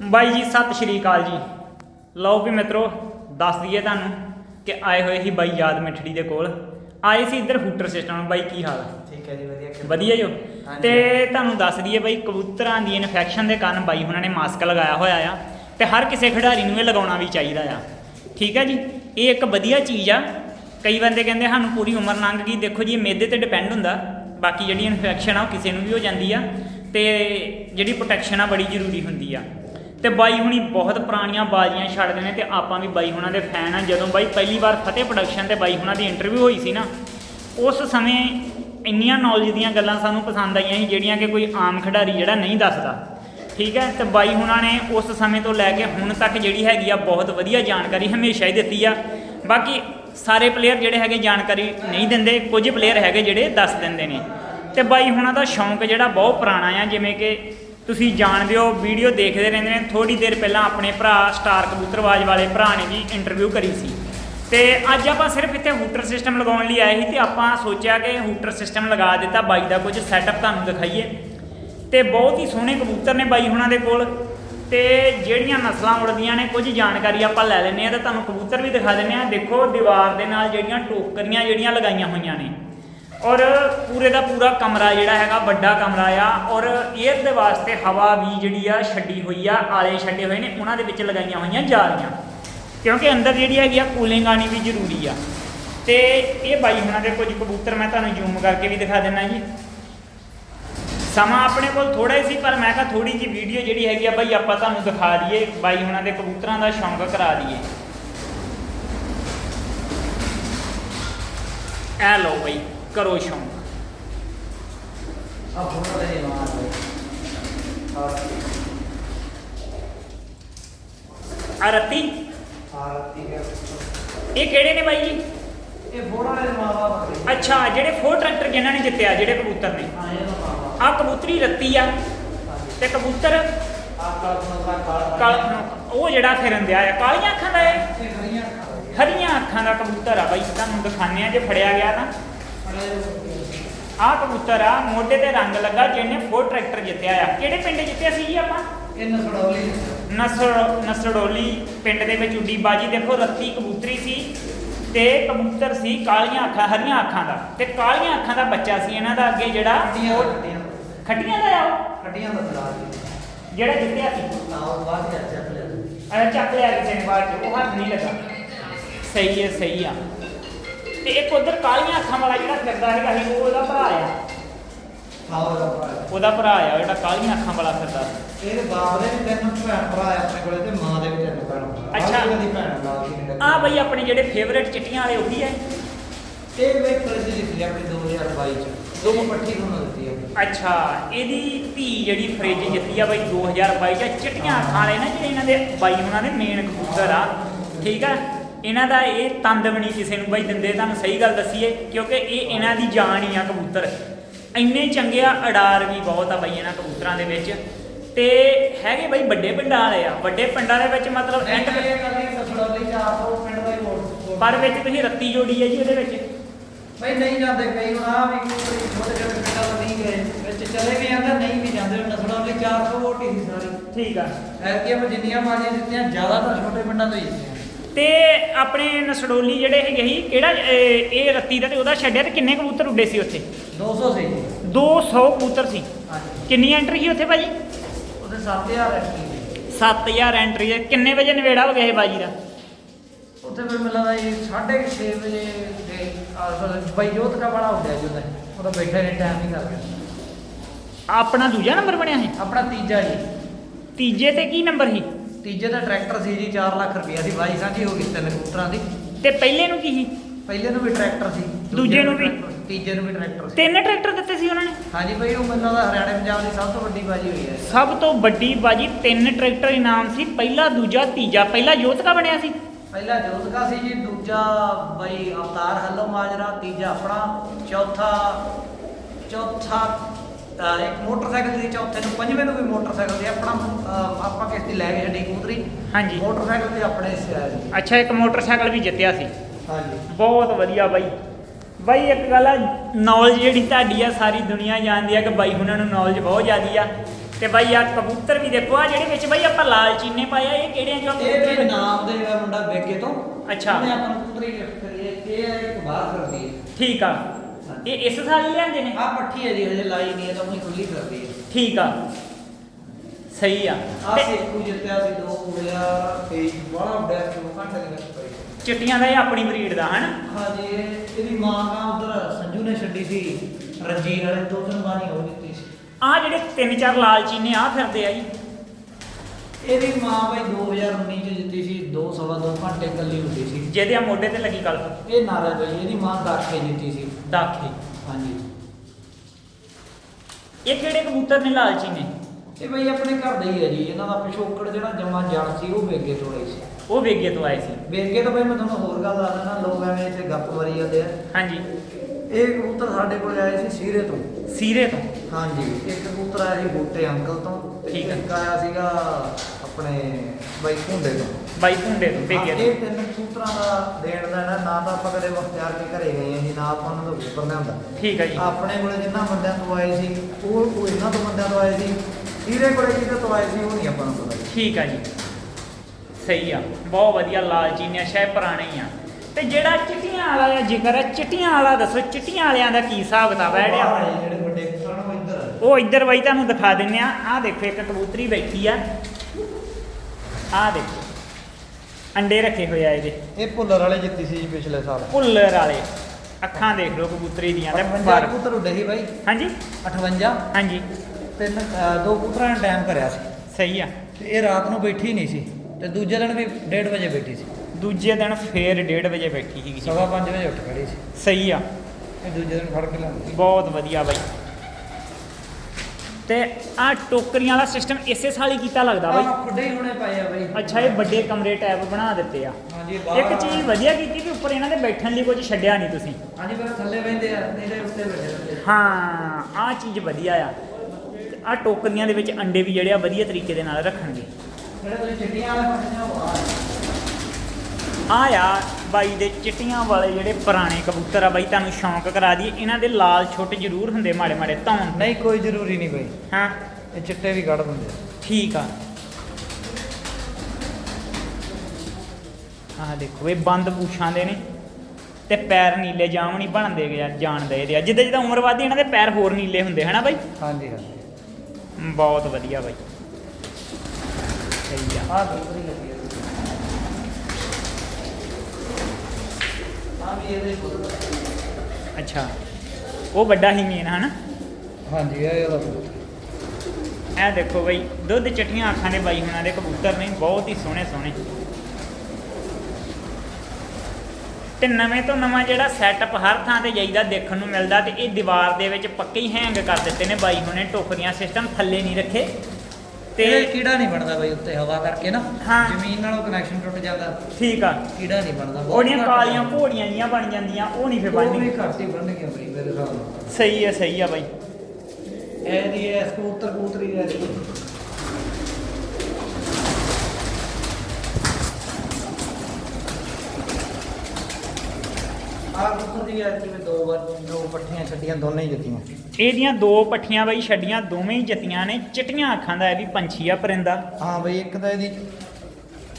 ਬਾਈ ਜੀ ਸਤਿ ਸ਼੍ਰੀ ਅਕਾਲ ਜੀ। ਲਓ ਵੀ ਮਿੱਤਰੋ ਦੱਸ ਦਈਏ ਤੁਹਾਨੂੰ ਕਿ ਆਏ ਹੋਏ ਸੀ ਬਾਈ ਯਾਦ ਮਿੱਠੜੀ ਦੇ ਕੋਲ। ਆਏ ਸੀ ਇੱਧਰ ਹੂਟਰ ਸਿਸਟਮ ਬਾਈ ਕੀ ਹਾਲ ਠੀਕ ਹੈ ਜੀ ਵਧੀਆ। ਵਧੀਆ ਜੋ। ਤੇ ਤੁਹਾਨੂੰ ਦੱਸ ਦਈਏ ਬਾਈ ਕਬੂਤਰਾਂ ਦੀ ਇਨਫੈਕਸ਼ਨ ਦੇ ਕਾਰਨ ਬਾਈ ਹੁਣਾਂ ਨੇ ਮਾਸਕ ਲਗਾਇਆ ਹੋਇਆ ਆ ਤੇ ਹਰ ਕਿਸੇ ਖਿਡਾਰੀ ਨੂੰ ਇਹ ਲਗਾਉਣਾ ਵੀ ਚਾਹੀਦਾ ਆ। ਠੀਕ ਹੈ ਜੀ? ਇਹ ਇੱਕ ਵਧੀਆ ਚੀਜ਼ ਆ। ਕਈ ਬੰਦੇ ਕਹਿੰਦੇ ਸਾਨੂੰ ਪੂਰੀ ਉਮਰ ਲੰਘ ਗਈ। ਦੇਖੋ ਜੀ ਇਹ ਮੇਦੇ ਤੇ ਡਿਪੈਂਡ ਹੁੰਦਾ। ਬਾਕੀ ਜਿਹੜੀ ਇਨਫੈਕਸ਼ਨ ਆ ਉਹ ਕਿਸੇ ਨੂੰ ਵੀ ਹੋ ਜਾਂਦੀ ਆ। ਤੇ ਜਿਹੜੀ ਪ੍ਰੋਟੈਕਸ਼ਨ ਆ ਬੜੀ ਜ਼ਰੂਰੀ ਹੁੰਦੀ ਆ। ਤੇ ਬਾਈ ਹੁਣੀ ਬਹੁਤ ਪੁਰਾਣੀਆਂ ਬਾਜ਼ੀਆਂ ਛੱਡਦੇ ਨੇ ਤੇ ਆਪਾਂ ਵੀ ਬਾਈ ਹੁਣਾਂ ਦੇ ਫੈਨ ਆ। ਜਦੋਂ ਬਾਈ ਪਹਿਲੀ ਵਾਰ ਫਤਿਹ ਪ੍ਰੋਡਕਸ਼ਨ ਤੇ ਬਾਈ ਹੁਣਾਂ ਦੀ ਇੰਟਰਵਿਊ ਹੋਈ ਸੀ ਨਾ, ਉਸ ਸਮੇਂ ਇੰਨੀਆਂ ਨੌਲੇਜ ਦੀਆਂ ਗੱਲਾਂ ਸਾਨੂੰ ਪਸੰਦ ਆਈਆਂ ਸੀ ਜਿਹੜੀਆਂ ਕਿ ਕੋਈ ਆਮ ਖਿਡਾਰੀ ਜਿਹੜਾ ਨਹੀਂ ਦੱਸਦਾ। ਠੀਕ ਹੈ? ਤੇ ਬਾਈ ਹੁਣਾਂ ਨੇ ਉਸ ਸਮੇਂ ਤੋਂ ਲੈ ਕੇ ਹੁਣ ਤੱਕ ਜਿਹੜੀ ਹੈਗੀ ਆ ਬਹੁਤ ਵਧੀਆ ਜਾਣਕਾਰੀ ਹਮੇਸ਼ਾ ਹੀ ਦਿੱਤੀ ਆ। ਬਾਕੀ ਸਾਰੇ ਪਲੇਅਰ ਜਿਹੜੇ ਹੈਗੇ ਜਾਣਕਾਰੀ ਨਹੀਂ ਦਿੰਦੇ, ਕੁਝ ਪਲੇਅਰ ਹੈਗੇ ਜਿਹੜੇ ਦੱਸ ਦਿੰਦੇ ਨੇ। ਤੇ ਬਾਈ ਹੁਣਾਂ ਦਾ ਸ਼ੌਂਕ ਜਿਹੜਾ ਬਹੁਤ ਪੁਰਾਣਾ ਆ, ਜਿਵੇਂ ਕਿ ਤੁਸੀਂ ਜਾਣਦੇ ਹੋ, ਵੀਡੀਓ ਦੇਖਦੇ ਰਹਿੰਦੇ ਨੇ। ਥੋੜੀ ਦੇਰ ਪਹਿਲਾਂ ਆਪਣੇ ਭਰਾ ਸਟਾਰ ਕਬੂਤਰਵਾਜ਼ ਵਾਲੇ ਭਰਾ ਨੇ ਵੀ ਇੰਟਰਵਿਊ ਕਰੀ ਸੀ। ਤੇ ਅੱਜ ਆਪਾਂ ਸਿਰਫ ਇੱਥੇ ਹੂਟਰ ਸਿਸਟਮ ਲਗਾਉਣ ਲਈ ਆਏ ਸੀ ਤੇ ਆਪਾਂ ਸੋਚਿਆ ਕਿ ਹੂਟਰ ਸਿਸਟਮ ਲਗਾ ਦਿੱਤਾ, ਬਾਈ ਦਾ ਕੁਝ ਸੈਟਅਪ ਤੁਹਾਨੂੰ ਦਿਖਾਈਏ। ਤੇ ਬਹੁਤ ਹੀ ਸੋਹਣੇ ਕਬੂਤਰ ਨੇ ਬਾਈ ਹੁਣਾਂ ਦੇ ਕੋਲ। ਤੇ ਜਿਹੜੀਆਂ ਨਸਲਾਂ ਉੜਦੀਆਂ ਨੇ, ਕੁਝ ਜਾਣਕਾਰੀ ਆਪਾਂ ਲੈ ਲੈਂਦੇ ਆ ਤੇ ਤੁਹਾਨੂੰ ਕਬੂਤਰ ਵੀ ਦਿਖਾ ਦਿੰਦੇ ਆ ਦੇਖੋ, ਦੀਵਾਰ ਦੇ ਨਾਲ ਜਿਹੜੀਆਂ ਟੋਕਰੀਆਂ ਜਿਹੜੀਆਂ ਲਗਾਈਆਂ ਹੋਈਆਂ ਨੇ। ਔਰ ਪੂਰੇ ਦਾ ਪੂਰਾ ਕਮਰਾ ਜਿਹੜਾ ਹੈਗਾ, ਵੱਡਾ ਕਮਰਾ ਆ। ਔਰ 에ਅਰ ਦੇ ਵਾਸਤੇ ਹਵਾ ਵੀ ਜਿਹੜੀ ਆ, ਛੱਡੀ ਹੋਈ ਆ, ਆਲੇ ਛੱਡੇ ਹੋਏ ਨੇ, ਉਹਨਾਂ ਦੇ ਵਿੱਚ ਲਗਾਈਆਂ ਹੋਈਆਂ ਜਾਲੀਆਂ ਕਿਉਂਕਿ ਅੰਦਰ ਜਿਹੜੀ ਹੈਗੀ ਆ ਕੂਲਿੰਗ ਆਣੀ ਵੀ ਜ਼ਰੂਰੀ ਆ। ਤੇ ਇਹ ਬਾਈ ਹੁਣਾਂ ਦੇ ਕੁਝ ਕਬੂਤਰ ਮੈਂ ਤੁਹਾਨੂੰ ਜ਼ੂਮ ਕਰਕੇ ਵੀ ਦਿਖਾ ਦਿੰਦਾ ਜੀ। ਸਮਾਂ ਆਪਣੇ ਕੋਲ ਥੋੜਾ ਹੀ ਸੀ, ਪਰ ਮੈਂ ਕਿਹਾ ਥੋੜੀ ਜੀ ਵੀਡੀਓ ਜਿਹੜੀ ਹੈਗੀ ਆ, ਬਾਈ ਆਪਾਂ ਤੁਹਾਨੂੰ ਦਿਖਾ ਦਈਏ। ਬਾਈ ਹੁਣਾਂ ਦੇ ਕਬੂਤਰਾਂ ਦਾ ਸ਼ੌਂਕ ਕਰਾ ਦਈਏ। ਐ ਲਓ ਬਾਈ। ਕਰੋ ਸ਼ੌਂਕ। ਆ ਫੋਟੋ ਲੈ ਮਾਰ ਆਰਤੀ ਹੈ ਇਹ ਕਿਹੜੇ ਨੇ ਬਾਈ ਜੀ? ਇਹ ਫੋਟੋ ਲੈ ਮਾਵਾ ਅੱਛਾ ਜਿਹੜੇ ਫੋਰ ਟਰੈਕਟਰ ਜਿਨ੍ਹਾਂ ਨੇ ਜਿੱਤਿਆ ਜਿਹੜੇ ਕਬੂਤਰ ਨੇ। ਇਹ ਆ ਕਬੂਤਰੀ ਰੱਤੀ ਆ। ਤੇ ਕਬੂਤਰ? ਉਹ ਜਿਹੜਾ ਫਿਰਨ ਦਿਆ ਆ। ਕਾਲੀਆਂ ਅੱਖਾਂ ਦਾ ਹੈ ਤੇ ਖਰੀਆਂ ਹਰੀਆਂ ਅੱਖਾਂ ਦਾ ਕਬੂਤਰ ਆ ਬਾਈ। ਤੁਹਾਨੂੰ ਦਿਖਾਣੇ ਆ ਜੇ ਫੜਿਆ ਗਿਆ ਤਾਂ। ਆਹ ਕਬੂਤਰ ਆ ਮੋਢੇ ਤੇ ਰੰਗ ਲੱਗਾ ਜਿਹਨੇ ਫੋਰ ਟਰੈਕਟਰ ਜਿੱਤਿਆ ਆ। ਕਿਹੜੇ ਪਿੰਡ ਜਿੱਤਿਆ ਸੀ ਜੀ ਆਪਾਂ? ਇਹ ਨਸੜੌਲੀ। ਨਸਰ ਨਸੜੋਲੀ ਪਿੰਡ ਦੇ ਵਿੱਚ ਉੱਡੀ ਬਾਜੀ। ਦੇਖੋ ਰੱਤੀ ਕਬੂਤਰੀ ਸੀ ਤੇ ਕਬੂਤਰ ਸੀ ਕਾਲੀਆਂ ਅੱਖਾਂ ਹਰੀਆਂ ਅੱਖਾਂ ਦਾ। ਤੇ ਕਾਲੀਆਂ ਅੱਖਾਂ ਦਾ ਬੱਚਾ ਸੀ ਇਹਨਾਂ ਦਾ ਅੱਗੇ ਜਿਹੜਾ ਖੱਟੀਆਂ ਦਾ ਆ ਉਹ। ਹੱਡੀਆਂ ਦਾ ਤਲਾ ਦੀ ਜਿਹੜਾ ਜਿੱਤਿਆ ਸੀ। ਆਓ ਬਾਅਦ ਵਿੱਚ ਚੱਕ ਲਿਆ। ਅਰੇ ਚੱਕ ਲਿਆ ਕਿਸੇ ਨੇ ਬਾਅਦ ਚ ਉਹ ਹੱਥ ਨਹੀਂ ਲੱਗਾ। ਸਹੀ ਹੈ ਸਹੀ ਆ। ਤੇ ਇੱਕ ਉਧਰ ਕਾਲੀਆਂ ਅੱਖਾਂ ਵਾਲਾ ਜਿਹੜਾ ਫਿਰਦਾ ਹੈਗਾ ਸੀ ਉਹ ਉਹਦਾ ਭਰਾ ਆ। ਭਰਾ ਉਹਦਾ ਭਰਾ ਆ ਜਿਹੜਾ ਕਾਲੀਆਂ ਅੱਖਾਂ ਵਾਲਾ ਫਿਰਦਾ। ਇਹਦੇ ਬਾਪ ਦੇ ਵੀ ਤਿੰਨ ਭੈਣ ਭਰਾ ਆ ਆਪਣੇ ਕੋਲੇ ਤੇ ਮਾਂ ਦੇ ਵੀ ਤਿੰਨ ਭੈਣ ਭਰਾ। ਅੱਛਾ। ਆ ਬਈ ਆਪਣੇ ਜਿਹੜੇ ਫੇਵਰੇਟ ਚਿੱਟੀਆਂ ਵਾਲੇ ਉਹੀ ਐ ਇਹ ਵੇ ਫਰਜ਼ ਜਿੱਤੀ ਆਪਣੀ 2022 ਚ। ਦੋ ਪੱਠੀ ਤੁਹਾਨੂੰ ਦਿੱਤੀ ਹੈ ਅੱਛਾ ਇਹਦੀ ਧੀ ਜਿਹੜੀ ਫ੍ਰਿਜ ਜਿੱਤੀ ਆ ਬਾਈ 2022 ਚ। ਚਿੱਟੀਆਂ ਅੱਖਾਂ ਵਾਲੇ ਨਾ ਜਿਹੜੇ ਇਹਨਾਂ ਦੇ ਬਾਈ ਉਹਨਾਂ ਦੇ ਮੇਨ ਕਬੂਤਰ ਆ। ਠੀਕ ਆ? ਇਹਨਾਂ ਦਾ ਇਹ ਤੰਦ ਵੀ ਨਹੀਂ ਕਿਸੇ ਨੂੰ ਬਾਈ ਦਿੰਦੇ ਤੁਹਾਨੂੰ ਸਹੀ ਗੱਲ ਦੱਸੀਏ ਕਿਉਂਕਿ ਇਹ ਇਹਨਾਂ ਦੀ ਜਾਨ ਹੀ ਆ ਕਬੂਤਰ। ਇੰਨੇ ਚੰਗੇ ਆ ਅਡਾਰ ਵੀ ਬਹੁਤ ਆ ਬਾਈ ਇਹਨਾਂ ਕਬੂਤਰਾਂ ਦੇ ਵਿੱਚ। ਤੇ ਹੈਗੇ ਬਾਈ ਵੱਡੇ ਪਿੰਡਾਂ ਵਾਲੇ ਆ। ਵੱਡੇ ਪਿੰਡਾਂ ਦੇ ਵਿੱਚ ਮਤਲਬ ਐਂਡ ਇਹ ਕਰੀ ਨਸੜੌਲੀ 400 ਪਿੰਡ ਦਾ ਹੀ ਵੋਟ ਪਰ ਵਿੱਚ ਤੁਸੀਂ ਰੱਤੀ ਜੋੜੀ ਹੈ ਜੀ ਉਹਦੇ ਵਿੱਚ। ਬਈ ਨਹੀਂ ਜਾਂਦੇ ਕਈ ਹੁਣ ਆ ਵੀ ਕੋਈ ਛੋਟੇ ਛੋਟੇ ਪਿੰਡਾਂ ਤੋਂ ਨਹੀਂ ਗਏ ਵਿੱਚ ਚਲੇ ਵੀ ਜਾਂਦੇ ਨਹੀਂ ਵੀ ਜਾਂਦੇ ਨਸੜੌਲੀ 400 ਵੋਟ ਹੀ ਸਾਰੀ। ਠੀਕ ਆ। ਐਤਕੀ ਆਪਾਂ ਜਿੰਨੀਆਂ ਬਾਜ਼ੀਆਂ ਜਿੱਤੀਆਂ ਜ਼ਿਆਦਾਤਰ ਛੋਟੇ ਪਿੰਡਾਂ ਤੋਂ ਹੀ ਜਿੱਤੀਆਂ। ਤੇ ਆਪਣੇ ਨਸੜੋਲੀ ਜਿਹੜੇ ਹੈਗੇ ਸੀ ਕਿਹੜਾ ਇਹ ਇਹ ਰੱਤੀ ਦਾ ਤੇ ਉਹਦਾ ਛੱਡਿਆ ਤੇ ਕਿੰਨੇ ਕਬੂਤਰ ਉੱਡੇ ਸੀ ਉੱਥੇ? 200 ਸੀ 200 ਕਬੂਤਰ ਸੀ। ਹਾਂਜੀ। ਕਿੰਨੀ ਐਂਟਰੀ ਸੀ ਉੱਥੇ ਭਾਜੀ? ਉਹਦੇ 7000 ਐਤਕੀ 7000 ਐਂਟਰੀ ਹੈ। ਕਿੰਨੇ ਵਜੇ ਨਵੇੜਾ ਹੋ ਗਿਆ ਇਹ ਬਾਜੀ ਦਾ? ਉੱਥੇ ਫਿਰ ਮਿਲਦਾ ਦਾ ਜੀ 6:30 ਵਜੇ ਤੇ ਬਈ ਜੋਤ ਦਾ ਬੜਾ ਹੁੰਦਾ ਜੀ ਉਹਦਾ। ਉਹਦਾ ਬੈਠੇ ਨੇ ਟਾਈਮ ਨਹੀਂ ਕਰ ਗਿਆ ਆਪਣਾ ਦੂਜਾ ਨੰਬਰ ਬਣਿਆ ਹੈ ਆਪਣਾ ਤੀਜਾ ਜੀ। ਤੀਜੇ ਤੇ ਕੀ ਨੰਬਰ ਸੀ? ਤੀਜੇ ਦਾ ਟਰੈਕਟਰ ਸੀ ਜੀ 4 ਲੱਖ ਰੁਪਇਆ ਦੀ ਬਾਈ ਸਾਂਝੀ ਹੋ ਗਈ ਤਿੰਨ ਕਬੂਤਰਾਂ ਦੀ। ਤੇ ਪਹਿਲੇ ਨੂੰ ਕੀ ਸੀ? ਪਹਿਲੇ ਨੂੰ ਵੀ ਟਰੈਕਟਰ ਸੀ ਦੂਜੇ ਨੂੰ ਵੀ? ਟਰੈਕਟਰ, ਤੀਜੇ ਨੂੰ ਵੀ ਟਰੈਕਟਰ ਸੀ। ਤਿੰਨ ਟਰੈਕਟਰ ਦਿੱਤੇ ਸੀ ਉਹਨਾਂ ਨੇ? ਹਾਂਜੀ ਬਈ ਉਹ ਮੈਨੂੰ ਦਾ ਹਰਿਆਣਾ ਪੰਜਾਬ ਦੀ ਸਭ ਤੋਂ ਵੱਡੀ ਬਾਜੀ ਹੋਈ ਹੈ। ਸਭ ਤੋਂ ਵੱਡੀ ਬਾਜੀ ਤਿੰਨ ਟਰੈਕਟਰ ਇਨਾਮ ਸੀ ਪਹਿਲਾ ਦੂਜਾ ਤੀਜਾ। ਪਹਿਲਾ ਯੋਧਕਾ ਬਣਿਆ ਸੀ? ਪਹਿਲਾ ਜੋਤਕਾ ਸੀ ਜੀ ਦੂਜਾ ਬਈ ਅਵਤਾਰ ਹੱਲੋ ਮਾਜਰਾ ਤੀਜਾ ਆਪਣਾ ਚੌਥਾ ਚੌਥਾ ਅਹ ਇੱਕ ਮੋਟਰਸਾਈਕਲ ਦੀ ਚੌਥੇ ਨੂੰ ਪੰਜਵੇਂ ਨੂੰ ਵੀ ਮੋਟਰਸਾਈਕਲ ਦੀ ਆਪਣਾ ਅਹ ਆਪਾਂ ਕਿਸ ਦੀ ਲੈ ਗਏ ਛੱਡੀ ਕਬੂਤਰੀ। ਹਾਂਜੀ। ਮੋਟਰਸਾਈਕਲ ਤੇ ਆਪਣੇ ਸੀ ਆਇਆ ਜੀ ਅੱਛਾ ਇੱਕ ਮੋਟਰਸਾਈਕਲ ਵੀ ਜਿੱਤਿਆ ਸੀ। ਹਾਂਜੀ। ਬਹੁਤ ਵਧੀਆ ਬਾਈ। ਬਾਈ ਇੱਕ ਗੱਲ ਆ ਨੌਲੇਜ ਜਿਹੜੀ ਤੁਹਾਡੀ ਆ ਸਾਰੀ ਦੁਨੀਆ ਜਾਣਦੀ ਆ ਕਿ ਬਾਈ ਹੁਣਾਂ ਨੂੰ ਨੌਲੇਜ ਬਹੁਤ ਜ਼ਿਆਦੀ ਆ। ਤੇ ਬਾਈ ਆ ਕਬੂਤਰ ਵੀ ਦੇਖੋ ਆ ਜਿਹੜੇ ਵਿੱਚ ਬਾਈ ਆਪਾਂ ਲਾਲ ਚੀਨੇ ਪਾਏ ਆ ਇਹ ਕਿਹੜਿਆਂ ਚੋਂ ਇਹ ਕਬੂਤਰ ਵੀ ਨਾਮ ਦੇ ਹੈ ਮੁੰਡਾ ਬੇਗੇ ਤੋਂ। ਅੱਛਾ। ਉਹਨੇ ਆਪਾਂ ਨੂੰ ਪੁੱਤਰੀ ਗਿਫਟ ਕਰੀ ਹੈ ਇਹ ਹੈ ਇੱਕ ਬਾਹਰ ਕਰਦੀ ਹੈ। ਠੀਕ ਆ। ਇਹ ਇਸ ਸਾਲ ਹੀ ਲਿਆਂਦੇ ਨੇ? ਆ ਪੱਠੀ ਹੈ ਜੀ ਹਜੇ ਲਾਈ ਨਹੀਂ ਹੈ ਤਾਂ ਉਹਨੇ ਖੁੱਲੀ ਕਰਦੀ ਹੈ। ਠੀਕ ਆ। ਸਹੀ ਆ। ਆ ਤੇ ਸੇਕੂ ਜਿੱਤਿਆ ਸੀ 2023 ਬੜਾ ਬੈਸਟ ਘੰਟੇ ਦੇ ਵਿੱਚ ਪਈ ਚਿੱਟੀਆਂ ਦਾ ਇਹ ਆਪਣੀ ਬਰੀਡ ਦਾ ਹਨ? ਹਾਂਜੀ ਇਹ- ਇਹਦੀ ਮਾਂ ਕਾ ਉਧਰ ਸੰਜੂ ਨੇ ਛੱਡੀ ਸੀ ਰਣਜੀਤ ਵਾਲੇ ਦੋ ਤਿੰਨ ਵਾਰੀ ਹੋ ਦਿੱਤੀ ਸੀ। ਆ ਜਿਹੜੇ ਤਿੰਨ ਚਾਰ ਲਾਲ ਚੀਨੇ ਆ ਫਿਰਦੇ ਆ ਜੀ। ਇਹਦੀ ਮਾਂ ਬਾਈ 2019 ਚ ਜਿੱਤੀ ਸੀ 2 ਸਵਾ 2 ਘੰਟੇ ਇਕੱਲੀ ਹੁੰਦੀ ਸੀ। ਜਿਹਦੇ ਆ ਮੋਢੇ ਤੇ ਲੱਗੀ ਕਲਪ? ਇਹ ਨਾਰਾ ਬਈ ਇਹਦੀ ਮਾਂ ਦਾਖੇ ਜਿੱਤੀ ਸੀ। ਦਾਖੇ। ਹਾਂਜੀ। ਇਹ ਕਿਹੜੇ ਕਬੂਤਰ ਨੇ ਲਾਲ ਚੀਨੇ ਇਹ ਬਈ ਆਪਣੇ ਘਰ ਦਾ ਹੀ ਹੈ ਜੀ ਇਹਨਾਂ ਦਾ ਪਿਛੋਕੜ ਜਿਹੜਾ ਜਮਾ ਜੜ ਸੀ ਉਹ ਵੇਗੇ ਥੋੜੇ ਸੀ। ਉਹ ਵੇਗੇ ਤੋਂ ਆਏ ਸੀ? ਵੇਗੇ ਤਾਂ ਬਈ ਮੈਂ ਤੁਹਾਨੂੰ ਹੋਰ ਗੱਲ ਦੱਸ ਦਿੰਦਾ ਲੋਕ ਐਵੇਂ ਇੱਥੇ ਗੱਪ ਮਾਰੀ ਜਾਂਦੇ ਆ। ਹਾਂਜੀ। ਇਹ ਕਬੂਤਰ ਸਾਡੇ ਕੋਲ ਆਏ ਸੀ ਸੀਰੇ ਤੋਂ। ਸੀਰੇ ਤੋਂ? ਹਾਂਜੀ ਇੱਕ ਕਬੂਤਰ ਆਇਆ ਸੀ ਬੂਟੇ ਅੰਕਲ ਤੋਂ ਤੇ। ਠੀਕ ਹੈ। ਇੱਕ ਆਇਆ ਸੀਗਾ ਆਪਣੇ ਬਾਈ ਭੁੰਡੇ ਤੋਂ। ਬਾਈ ਭੁੰਡੇ ਤੋਂ ਹਾਂ, ਵੇਗੇ ਇਹ ਤਿੰਨ ਕਬੂਤਰਾਂ ਦਾ ਦੇਣ ਦਾ ਨਾ ਨਾ ਤਾਂ ਆਪਾਂ ਕਦੇ ਮੁਖਤਿਆਰ ਕੇ ਘਰੇ ਗਏ ਹਾਂ ਜੀ ਨਾ ਆਪਾਂ ਉਹਨਾਂ ਤੋਂ ਕਬੂਤਰ ਲਿਆਂਦਾ ਠੀਕ ਆ ਜੀ। ਆਪਣੇ ਕੋਲੇ ਜਿੰਨਾ ਬੰਦਿਆਂ ਤੋਂ ਆਏ ਸੀ ਉਹ ਉਹ ਇਹਨਾਂ ਤੋਂ ਬੰਦਿਆਂ ਤੋਂ ਆਏ ਸੀ ਸੀਰੇ ਕੋਲੇ ਜਿਹਦੇ ਤੋਂ ਆਏ ਸੀ ਉਹ ਨਹੀਂ ਆਪਾਂ ਨੂੰ ਪਤਾ। ਠੀਕ ਆ ਜੀ। ਸਹੀ ਆ ਬਹੁਤ ਵਧੀਆ ਲਾਲ ਚੀਨੀਆਂ ਸ਼ਾਇਦ ਪੁਰਾਣੇ ਹੀ ਆ। ਤੇ ਜਿਹੜਾ ਚਿੱਟੀਆਂ ਵਾਲਾ ਜ਼ਿਕਰ ਹੈ ਚਿੱਟੀਆਂ ਵਾਲਾ ਦੱਸੋ ਚਿੱਟੀਆਂ ਵਾਲਿਆਂ ਦਾ ਕੀ ਹਿਸਾਬ ਕਿਤਾਬ ਹੈ ਜਿਹੜੇ ਆਪਣੇ ਹੈ ਜਿਹੜੇ ਵੱਡੇ ਕਬੂਤਰ ਉਹ ਇੱਧਰ ਬਾਈ ਤੁਹਾਨੂੰ ਦਿਖਾ ਦਿੰਨੇ ਆ। ਆਹ ਦੇਖੋ ਇੱਕ ਕਬੂਤਰੀ ਬੈਠੀ ਆ। ਆਹ ਦੇਖੋ ਅੰਡੇ ਰੱਖੇ ਹੋਏ ਆ ਇਹਦੇ। ਇਹ ਭੁੱਲਰ ਵਾਲੇ ਜਿੱਤੀ ਸੀ ਜੀ ਪਿਛਲੇ ਸਾਲ। ਭੁੱਲਰ ਵਾਲੇ। ਅੱਖਾਂ ਦੇਖ ਲਓ ਕਬੂਤਰੀ ਦੀਆਂ ਤੇ 58 ਪਰ ਕਬੂਤਰ ਉੱਡੇ ਸੀ ਬਾਈ। ਹਾਂਜੀ। 58 ਹਾਂਜੀ। ਤਿੰਨ ਦੋ ਕਬੂਤਰਾਂ ਨੇ ਟਾਈਮ ਕਰਿਆ ਸੀ। ਸਹੀ ਆ। ਤੇ ਇਹ ਰਾਤ ਨੂੰ ਬੈਠੀ ਨਹੀਂ ਸੀ। ਤੇ ਦੂਜੇ ਦਿਨ ਵੀ 1:30 ਵਜੇ ਬੈਠੀ ਸੀ। ਦੂਜੇ ਦਿਨ ਫੇਰ 1:30 ਵਜੇ ਬੈਠੀ ਸੀਗੀ। ਸਵਾ ਪੰਜ ਵਜੇ ਉੱਠ ਖੜੀ ਸੀ। ਸਹੀ ਆ। ਇਹ ਦੂਜੇ ਦਿਨ ਫੜ ਕੇ ਲਿਆਂਦੀ। ਬਹੁਤ ਵਧੀਆ ਬਾਈ। ਤੇ ਆ ਟੋਕਰੀਆਂ ਵਾਲਾ ਸਿਸਟਮ ਇਸੇ ਸਾਲ ਹੀ ਕੀਤਾ ਲੱਗਦਾ ਬਾਈ। ਆਹ ਖੁੱਡੇ ਹੀ ਹੋਣੇ ਪਏ ਆ ਬਾਈ। ਅੱਛਾ ਇਹ ਵੱਡੇ ਕਮਰੇ ਟੈਬ ਬਣਾ ਦਿੱਤੇ ਆ। ਹਾਂਜੀ ਇੱਕ ਚੀਜ਼ ਵਧੀਆ ਕੀਤੀ ਕਿ ਉੱਪਰ ਇਹਨਾਂ ਦੇ ਬੈਠਣ ਲਈ ਕੁਝ ਛੱਡਿਆ ਨਹੀਂ ਤੁਸੀਂ। ਹਾਂਜੀ ਪਰ ਥੱਲੇ ਬੈਂਦੇ ਆ ਇਹਦੇ ਉੱਤੇ ਬੈਠੇ ਰਹਿੰਦੇ ਆ। ਹਾਂ ਆ ਚੀਜ਼ ਵਧੀਆ ਆ। ਆ ਟੋਕਰੀਆਂ ਦੇ ਵਿੱਚ ਅੰਡੇ ਵੀ ਜਿਹੜੇ ਆ ਵਧੀਆ ਤਰੀਕੇ ਦੇ ਨਾਲ ਰੱਖਣਗੇ। ਜਿਹੜੇ ਤੁਸੀਂ ਚਿੱਟੀਆਂ ਵਾਲੇ ਫੜਨੇ ਉਹ ਆ। ਆ ਆ ਬਾਈ ਦੇ ਚਿੱਟੀਆਂ ਵਾਲੇ ਜਿਹੜੇ ਪੁਰਾਣੇ ਕਬੂਤਰ ਆ ਬਾਈ ਤੁਹਾਨੂੰ ਸ਼ੌਂਕ ਕਰਾ ਦਈਏ। ਇਹਨਾਂ ਦੇ ਲਾਲ ਛੁੱਟ ਜ਼ਰੂਰ ਹੁੰਦੇ ਮਾੜੇ ਮਾੜੇ ਧੌਣ ਨਹੀਂ ਕੋਈ ਜ਼ਰੂਰੀ ਨਹੀਂ ਬਾਈ। ਹਾਂ। ਇਹ ਚਿੱਟੇ ਵੀ ਕੱਢ ਦਿੰਦੇ। ਠੀਕ ਆ। ਆਹ ਦੇਖੋ ਇਹ ਬੰਦ ਪੂਛਾਂ ਦੇ ਨੇ ਤੇ ਪੈਰ ਨੀਲੇ ਜਾਮਣੀ ਬਣਦੇ ਗਿਆ ਜਾਣਦੇ ਇਹਦੇ ਆ। ਜਿੱਦਾਂ ਜਿੱਦਾਂ ਉਮਰ ਵੱਧਦੀ ਇਹਨਾਂ ਦੇ ਪੈਰ ਹੋਰ ਨੀਲੇ ਹੁੰਦੇ ਹਨਾ ਬਾਈ? ਹਾਂਜੀ ਹਾਂਜੀ। ਬਹੁਤ ਵਧੀਆ ਬਾਈ। ਸਹੀ ਆ। ਆਹ ਦੂਸਰੀ ਵੀ ਇਹਦੇ ਅੱਛਾ। ਉਹ ਵੱਡਾ ਹੀ ਮੇਨ ਹਨਾ? ਹਾਂਜੀ ਇਹ ਇਹਦਾ ਪੁੱਤ। ਇਹ ਦੇਖੋ ਬਾਈ ਦੁੱਧ ਚਟੀਆਂ ਅੱਖਾਂ ਦੇ ਬਾਈ ਹੁਣਾਂ ਦੇ ਕਬੂਤਰ ਨੇ ਬਹੁਤ ਹੀ ਸੋਹਣੇ ਸੋਹਣੇ। ਤੇ ਨਵੇਂ ਤੋਂ ਨਵਾਂ ਜਿਹੜਾ ਸੈਟਅਪ ਹਰ ਥਾਂ ਤੇ ਜਾਈਦਾ ਦੇਖਣ ਨੂੰ ਮਿਲਦਾ ਤੇ ਇਹ ਦੀਵਾਰ ਦੇ ਵਿੱਚ ਪੱਕੇ ਹੀ ਹੈਂਗ ਕਰ ਦਿੱਤੇ ਨੇ ਬਾਈ ਹੁਣੇ ਟੋਕਰੀਆਂ ਸਿਸਟਮ ਥੱਲੇ ਨਹੀਂ ਰੱਖੇ। ਤੇ ਕੀੜਾ ਨਹੀਂ ਬਣਦਾ ਬਾਈ ਉੱਤੇ ਹਵਾ ਕਰਕੇ ਨਾ ਹਾਂ। ਜ਼ਮੀਨ ਨਾਲੋਂ ਕਨੈਕਸ਼ਨ ਟੁੱਟ ਜਾਂਦਾ। ਠੀਕ ਆ। ਕੀੜਾ ਨਹੀਂ ਬਣਦਾ। ਬਹੁਤ ਉਹਦੀਆਂ ਘੱਟ ਕਾਲੀਆਂ। ਘੋੜੀਆਂ ਜੀਆਂ ਬਣ ਜਾਂਦੀਆਂ ਉਹ ਨਹੀਂ ਫੇ ਉਹ ਵੀ ਬਣਨੀ ਘੱਟ ਹੀ ਬਣਨਗੀਆਂ ਬਾਈ ਮੇਰੇ ਹਿਸਾਬ ਨਾਲ। ਸਹੀ ਆ ਸਹੀ ਆ ਬਾਈ। ਇਹ ਦੀ ਇਹ ਸਕੂਤਰ ਕੂਤਰੀ ਹੈ। ਆ ਕੂਤਰ ਦੀ ਹੈ ਜਿਵੇਂ ਦੋ ਵਾਰ ਦੋ ਪੱਠੀਆਂ ਛੱਡੀਆਂ ਦੋਨੇ ਹੀ ਜੁੱਤੀਆਂ। ਇਹਦੀਆਂ ਦੋ ਪੱਠੀਆਂ ਬਾਈ ਛੱਡੀਆਂ ਦੋਵੇਂ ਹੀ ਜਤੀਆਂ ਨੇ। ਚਿੱਟੀਆਂ ਅੱਖਾਂ ਦਾ ਇਹ ਵੀ ਪੰਛੀ ਆ ਪਰਿੰਦਾ। ਹਾਂ ਬਈ ਇੱਕ ਤਾਂ ਇਹਦੀ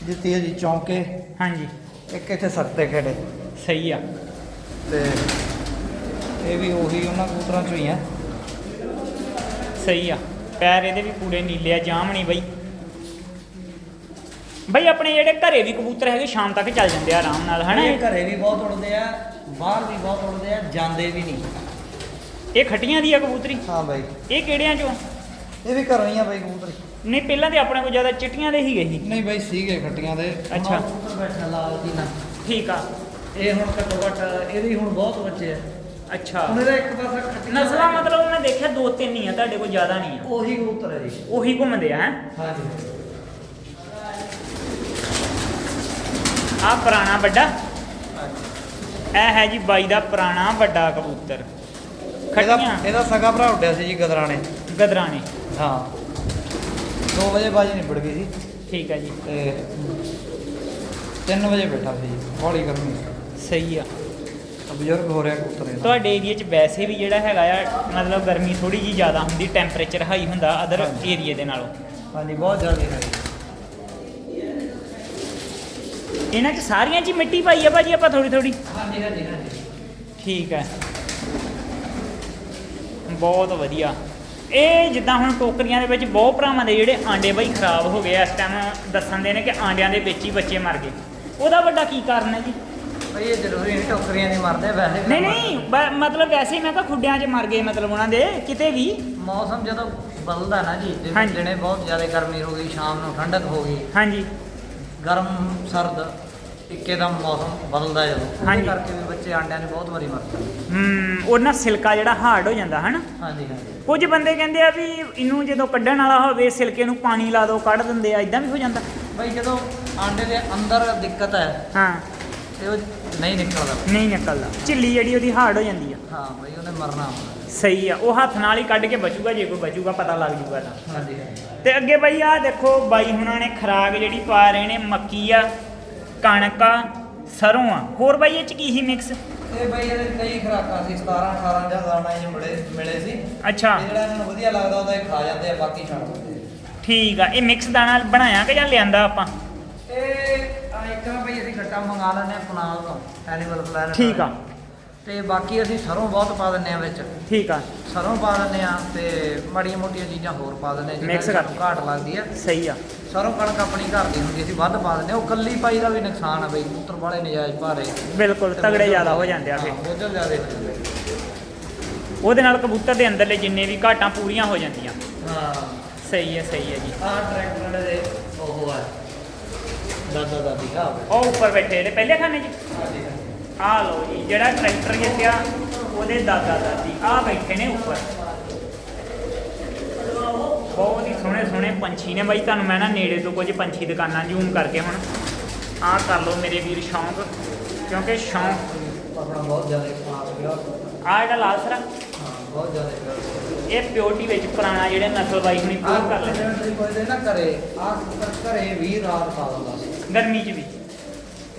ਜਿੱਤੀ ਹੈ ਜੀ ਚੌਂਕੇ। ਹਾਂਜੀ। ਇੱਕ ਇੱਥੇ ਸੱਤੇ ਖੇੜੇ ਸਹੀ ਆ। ਤੇ ਇਹ ਵੀ ਉਹੀ ਉਹਨਾਂ ਕਬੂਤਰਾਂ ਚੋਂ ਹੀ ਆ। ਸਹੀ ਆ। ਪੈਰ ਇਹਦੇ ਵੀ ਪੂਰੇ ਨੀਲੇ ਆ ਜਾਮਣੀ ਬਈ। ਬਈ ਆਪਣੇ ਜਿਹੜੇ ਘਰੇ ਵੀ ਕਬੂਤਰ ਹੈਗੇ ਸ਼ਾਮ ਤੱਕ ਚੱਲ ਜਾਂਦੇ ਆ ਆਰਾਮ ਨਾਲ ਹਨਾ? ਇਹ ਘਰੇ ਵੀ ਬਹੁਤ ਉੜਦੇ ਆ। ਬਾਹਰ ਵੀ ਬਹੁਤ ਉੜਦੇ ਆ ਜਾਂਦੇ ਵੀ ਨਹੀਂ। ਇਹ ਖੱਟੀਆਂ ਦੀ ਆ ਕਬੂਤਰੀ? ਹਾਂ ਬਾਈ। ਇਹ ਕਿਹੜਿਆਂ ਚੋਂ? ਇਹ ਵੀ ਘਰੋਂ ਹੀ ਆ ਬਾਈ ਕਬੂਤਰ। ਨਹੀਂ ਪਹਿਲਾਂ ਤੇ ਆਪਣੇ ਕੋਲ ਜ਼ਿਆਦਾ ਚਿੱਟੀਆਂ ਦੇ ਹੀ ਗਏ ਸੀ। ਨਹੀਂ ਬਾਈ ਸੀਗੇ ਖੱਟੀਆਂ ਦੇ। ਅੱਛਾ। ਕਬੂਤਰ ਬੈਠਾ ਲਾਲ ਜੀ ਨਾਲ। ਠੀਕ ਆ। ਇਹ ਹੁਣ ਘੱਟੋ ਘੱਟ ਇਹਦੀ ਹੁਣ ਬਹੁਤ ਬੱਚੇ ਆ। ਅੱਛਾ। ਹੁਣ ਇਹਦਾ ਇੱਕ ਪਾਸਾ ਖੱਟੀਆਂ ਨਸਲਾਂ ਮਤਲਬ ਮੈਂ ਦੇਖਿਆ ਦੋ ਤਿੰਨ ਹੀ ਆ ਤੁਹਾਡੇ ਕੋਲ ਜ਼ਿਆਦਾ ਨਹੀਂ ਆ। ਉਹੀ ਕਬੂਤਰ ਹੈ ਜੀ। ਉਹੀ ਘੁੰਮਦੇ ਆ ਹੈ? ਹਾਂਜੀ। ਆ ਪੁਰਾਣਾ ਵੱਡਾ। ਇਹ ਹੈ ਜੀ ਬਾਈ ਦਾ ਪੁਰਾਣਾ ਵੱਡਾ ਕਬੂਤਰ। ਇਹਦਾ ਖੱਟੀਆਂ। ਇਹਦਾ ਸਗਾ ਭਰਾ ਉੱਡਿਆ ਸੀ ਜੀ ਗਦਰਾਣੇ। ਗਦਰਾਣੇ। ਹਾਂ। 2 ਵਜੇ ਬਾਜੀ ਨਿਬੜ ਗਈ ਸੀ। ਠੀਕ ਆ ਜੀ। ਤੇ 3 ਵਜੇ ਬੈਠਾ ਸੀ ਜੀ। ਹੌਲੀ ਕਰਨੀ ਸਹੀ ਆ। ਬਜ਼ੁਰਗ ਹੋ ਰਿਹਾ ਕਬੂਤਰ ਇਹਦਾ। ਤੁਹਾਡੇ ਏਰੀਆ 'ਚ ਵੈਸੇ ਵੀ ਜਿਹੜਾ ਹੈਗਾ ਆ ਮਤਲਬ ਗਰਮੀ ਥੋੜੀ ਜੀ ਜ਼ਿਆਦਾ ਹੁੰਦੀ ਟੈਂਪਰੇਚਰ ਹਾਈ ਹੁੰਦਾ ਅਦਰ। ਏਰੀਆ ਦੇ ਨਾਲੋਂ। ਹਾਂਜੀ ਬਹੁਤ ਜ਼ਿਆਦਾ ਹੈ ਇਹਨਾਂ 'ਚ ਸਾਰੀਆਂ 'ਚ ਹੀ ਮਿੱਟੀ ਪਾਈ ਆ ਭਾਜੀ ਆਪਾਂ ਥੋੜੀ ਥੋੜੀ ਹਾਂਜੀ ਹਾਂਜੀ ਹਾਂਜੀ। ਠੀਕ ਹੈ। ਬਹੁਤ ਵਧੀਆ। ਇਹ ਜਿੱਦਾਂ ਹੁਣ ਟੋਕਰੀਆਂ ਦੇ ਵਿੱਚ ਬਹੁਤ ਭਰਾਵਾਂ ਦੇ ਜਿਹੜੇ ਆਂਡੇ ਬਈ ਖਰਾਬ ਹੋ ਗਏ ਇਸ ਟਾਈਮ ਦੱਸਣ ਦੇ ਨੇ ਕਿ ਆਂਡਿਆਂ ਦੇ ਵਿੱਚ ਹੀ ਬੱਚੇ ਮਰ ਗਏ। ਉਹਦਾ ਵੱਡਾ ਕੀ ਕਾਰਨ ਹੈ ਜੀ? ਬਈ ਇਹ ਜ਼ਰੂਰੀ ਨਹੀਂ ਟੋਕਰੀਆਂ ਨਹੀਂ ਮਰਦੇ ਵੈਸੇ ਨਹੀਂ ਨਹੀਂ ਬ- ਮਤਲਬ ਵੈਸੇ ਹੀ ਮੈਂ ਕਿਹਾ ਖੁੱਡਿਆਂ 'ਚ ਮਰ ਗਏ ਮਤਲਬ ਉਹਨਾਂ ਦੇ ਕਿਤੇ ਵੀ। ਮੌਸਮ ਜਦੋਂ ਬਦਲਦਾ ਨਾ ਜੀ ਜਿਵੇਂ ਹਾਂਜੀ। ਦਿਨੇ ਬਹੁਤ ਜ਼ਿਆਦਾ ਗਰਮੀ ਹੋ ਗਈ ਸ਼ਾਮ ਨੂੰ ਠੰਡਕ ਹੋ ਗਈ। ਹਾਂਜੀ। ਗਰਮ ਸਰਦ ਇੱਕੇਦਮ ਮੌਸਮ ਬਦਲਦਾ ਜਦੋਂ ਉਹਦੇ ਹਾਂਜੀ। ਕਰਕੇ ਵੀ ਬੱਚੇ ਆਂਡਿਆਂ 'ਚ ਬਹੁਤ ਵਾਰੀ ਮਰਦੇ ਹੂੰ। ਉਹ ਨਾ ਸਿਲਕਾ ਜਿਹੜਾ ਹਾਰਡ ਹੋ ਜਾਂਦਾ ਹਨਾ? ਹਾਂਜੀ ਹਾਂਜੀ। ਕੁਝ ਬੰਦੇ ਕਹਿੰਦੇ ਆ ਵੀ ਇਹਨੂੰ ਜਦੋਂ ਕੱਢਣ ਵਾਲਾ ਹੋਵੇ ਸਿਲਕੇ ਨੂੰ ਪਾਣੀ ਲਾ ਦਿਓ ਕੱਢ ਦਿੰਦੇ ਆ ਇਦਾਂ ਵੀ ਹੋ ਜਾਂਦਾ? ਬਈ ਜਦੋਂ ਆਂਡੇ ਦੇ ਅੰਦਰ ਦਿੱਕਤ ਹੈ ਹਾਂ। ਤੇ ਉਹ ਨਹੀਂ ਨਿਕਲਦਾ। ਨਹੀਂ ਨਿਕਲਦਾ। ਝਿੱਲੀ ਜਿਹੜੀ ਉਹਦੀ ਹਾਰਡ ਹੋ ਜਾਂਦੀ ਆ। ਹਾਂ ਬਈ ਉਹਨੇ ਮਰਨਾ ਹੁੰਦਾ ਸਹੀ ਆ ਉਹ ਹੱਥ ਨਾਲ ਹੀ ਕੱਢ ਕੇ ਬਚੂਗਾ ਜੇ ਕੋਈ ਬਚੂਗਾ ਪਤਾ ਲੱਗ ਜੂਗਾ ਤਾਂ। ਹਾਂਜੀ ਤੇ ਅੱਗੇ ਬਈ ਆ ਦੇਖੋ ਬਾਈ ਹੁਣਾਂ ਨੇ ਖਰਾਕ ਜਿਹੜੀ ਪਾ ਰਹੇ ਨੇ ਮੱਕੀ ਆ ਕਣਕ ਆ ਸਰੋਂ ਆ। ਹੋਰ ਬਾਈ ਇਹ ਚ ਕੀ ਸੀ ਮਿਕਸ ਇਹ ਬਈ ਇਹਦੇ ਕਈ ਖਰਾਕਾਂ ਸੀ 17 18 ਜਾਂ ਦਾਣਾ ਇਹ ਮਿਲੇ ਮਿਲੇ ਸੀ। ਅੱਛਾ। ਤੇ ਜਿਹੜਾ ਇਹਨਾਂ ਨੂੰ ਵਧੀਆ ਲੱਗਦਾ ਉਹਦਾ ਇਹ ਖਾ ਜਾਂਦੇ ਆ ਬਾਕੀ ਛੱਡ ਦਿੰਦੇ। ਠੀਕ ਆ ਇਹ ਮਿਕਸ ਦਾਣਾ ਬਣਾਇਆ ਕਿ ਜਾਂ ਲਿਆਂਦਾ ਆਪਾਂ? ਇਹ ਆ ਇੱਕ ਨਾ ਬਈ ਅਸੀਂ ਗੱਟਾ ਮੰਗਾ ਲੈਂਦੇ ਆ ਪੁਨਾਲ ਤੋਂ ਐਨੀਮਲ ਪਲੈਨਟ ਠੀਕ ਆ। ਤੇ ਬਾਕੀ ਅਸੀਂ ਸਰੋਂ ਬਹੁਤ ਪਾ ਦਿੰਦੇ ਆ ਵਿੱਚ। ਠੀਕ ਆ। ਸਰੋਂ ਪਾ ਦਿੰਦੇ ਆ ਤੇ ਮਾੜੀਆਂ ਮੋਟੀਆਂ ਚੀਜ਼ਾਂ ਹੋਰ ਪਾ ਜਿਹਨਾਂ Mix ਦੀ ਕਰ- ਸਾਨੂੰ ਘਾਟ ਲੱਗਦੀ ਆ। ਸਹੀ ਆ। ਸਰੋਂ ਕਣਕ ਆਪਣੀ ਘਰ ਦੀ ਹੁੰਦੀ ਅਸੀਂ ਵੱਧ ਪਾ ਦਿੰਦੇ ਆ ਉਹ ਕੱਲੀ ਪਾਈ ਦਾ ਵੀ ਨੁਕਸਾਨ ਆ ਬਈ ਕਬੂਤਰ ਵਾਲੇ ਨਜਾਇਜ਼ ਭਾਰੇ। ਬਿਲਕੁਲ ਤਗੜੇ ਜ਼ਿਆਦਾ ਹੋ ਜਾਂਦੇ ਆ ਫੇ ਬਹੁਤ ਜ਼ਿਆਦਾ ਹੋ ਜਾਂਦੇ ਉਹਦੇ ਨਾਲ ਕਬੂਤਰ ਦੇ ਅੰਦਰਲੇ ਜਿੰਨੇ ਵੀ ਘਾਟਾਂ ਪੂਰੀਆਂ ਹੋ ਜਾਂਦੀਆਂ। ਹਾਂ। ਸਹੀ ਹੈ ਸਹੀ ਹੈ ਜੀ। ਆਹ ਟਰੈਕਟਰ ਵਾਲੇ ਦੇ ਉਹ ਆ। ਦਾਦਾ ਦਾਦੀ ਆ ਉਹ ਉੱਪਰ ਬੈਠੇ ਜਿਹੜੇ ਪਹਿਲੇ ਖਾਨੇ ਜੀ? ਆ ਲਓ ਜੀ ਜਿਹੜਾ ਟਰੈਕਟਰ ਜਿੱਤਿਆ ਉਹਦੇ ਦਾਦਾ ਦਾਦੀ ਆ ਬੈਠੇ ਨੇ ਉੱਪਰ। ਬਹੁਤ ਹੀ ਸੋਹਣੇ ਸੋਹਣੇ ਪੰਛੀ ਨੇ ਬਾਈ ਤੁਹਾਨੂੰ ਮੈਂ ਨਾ ਨੇੜੇ ਤੋਂ ਕੁਝ ਪੰਛੀ ਦੁਕਾਨਾਂ ਜ਼ੂਮ ਕਰਕੇ ਹੁਣ ਆਹ ਕਰ ਲਓ ਮੇਰੇ ਵੀਰ ਸ਼ੌਂਕ ਕਿਉਂਕਿ ਸ਼ੌਂਕ ਆਪਣਾ ਬਹੁਤ ਜ਼ਿਆਦਾ ਖਾਸ ਗਿਆ ਆ ਜਿਹੜਾ ਲਾਲ ਸਰਾ ਹਾਂ ਬਹੁਤ ਜ਼ਿਆਦਾ ਇਹ ਪਿਓਰਟੀ ਵਿੱਚ ਪੁਰਾਣਾ ਜਿਹੜੇ ਨਸਲ ਬਾਈ ਹੁਣੀ ਪ੍ਰੂਵ ਕਰ ਲੈਂਦੇ ਕੋਈ ਦੇ ਨਾ ਕਰੇ ਆ ਘਰੇ ਵੀ ਰਾਤ ਪਾ ਦਿੰਦਾ ਗਰਮੀ 'ਚ ਵੀ।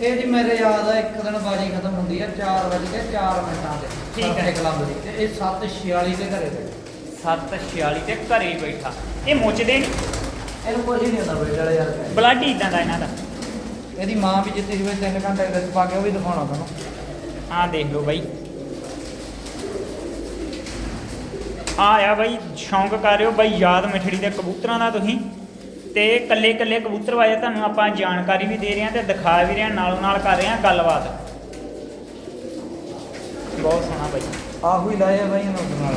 ਇਹ ਜੀ ਮੇਰੇ ਯਾਦ ਆ ਇੱਕ ਦਿਨ ਬਾਜੀ ਖਤਮ ਹੁੰਦੀ ਆ 4 ਵਜੇ ਕੇ 4 ਮਿੰਟਾਂ ਤੇ ਠੀਕ ਹੈ। ਕਲੱਬ ਦੀ। ਤੇ ਇਹ 7:46 ਦੇ ਘਰੇ ਤੇ 746 ਤੇ ਘਰੇ ਹੀ ਬੈਠਾ। ਇਹ ਮੁੱਚਦੇ ਨਹੀਂ? ਇਹਨੂੰ ਕੁਝ ਨਹੀਂ ਹੁੰਦਾ ਡਲੇ ਯਾਰ ਬਲੱਡ ਹੀ ਇਦਾਂ ਦਾ ਇਹਨਾਂ ਦਾ। ਇਹਦੀ ਮਾਂ ਵੀ ਜਿੱਤੀ ਸੀ 3 ਘੰਟੇ ਵਿੱਚ ਪਾ ਕੇ ਉਹ ਵੀ ਦਿਖਾਉਣਾ ਤੁਹਾਨੂੰ। ਆਹ ਦੇਖ ਲਓ ਬਾਈ। ਆ ਆ ਬਾਈ ਸ਼ੌਂਕ ਕਰ ਰਹੇ ਹੋ ਬਾਈ ਯਾਦ ਮਿਠੜੀ ਦੇ ਕਬੂਤਰਾਂ ਦਾ ਤੁਸੀਂ। ਤੇ ਕੱਲੇ ਕੱਲੇ ਕਬੂਤਰ ਵਾਜੇ ਤੁਹਾਨੂੰ ਆਪਾਂ ਜਾਣਕਾਰੀ ਵੀ ਦੇ ਰਹੇ ਹਾਂ ਤੇ ਦਿਖਾ ਵੀ ਰਹੇ ਹਾਂ ਨਾਲੋਂ ਨਾਲ ਕਰ ਰਹੇ ਹਾਂ ਗੱਲਬਾਤ। ਬਹੁਤ ਸੋਹਣਾ ਬਾਈ। ਆਹੂ ਹੀ ਲਾਇਆ ਬਾਈ ਇਹਨਾਂ ਨਾਲ।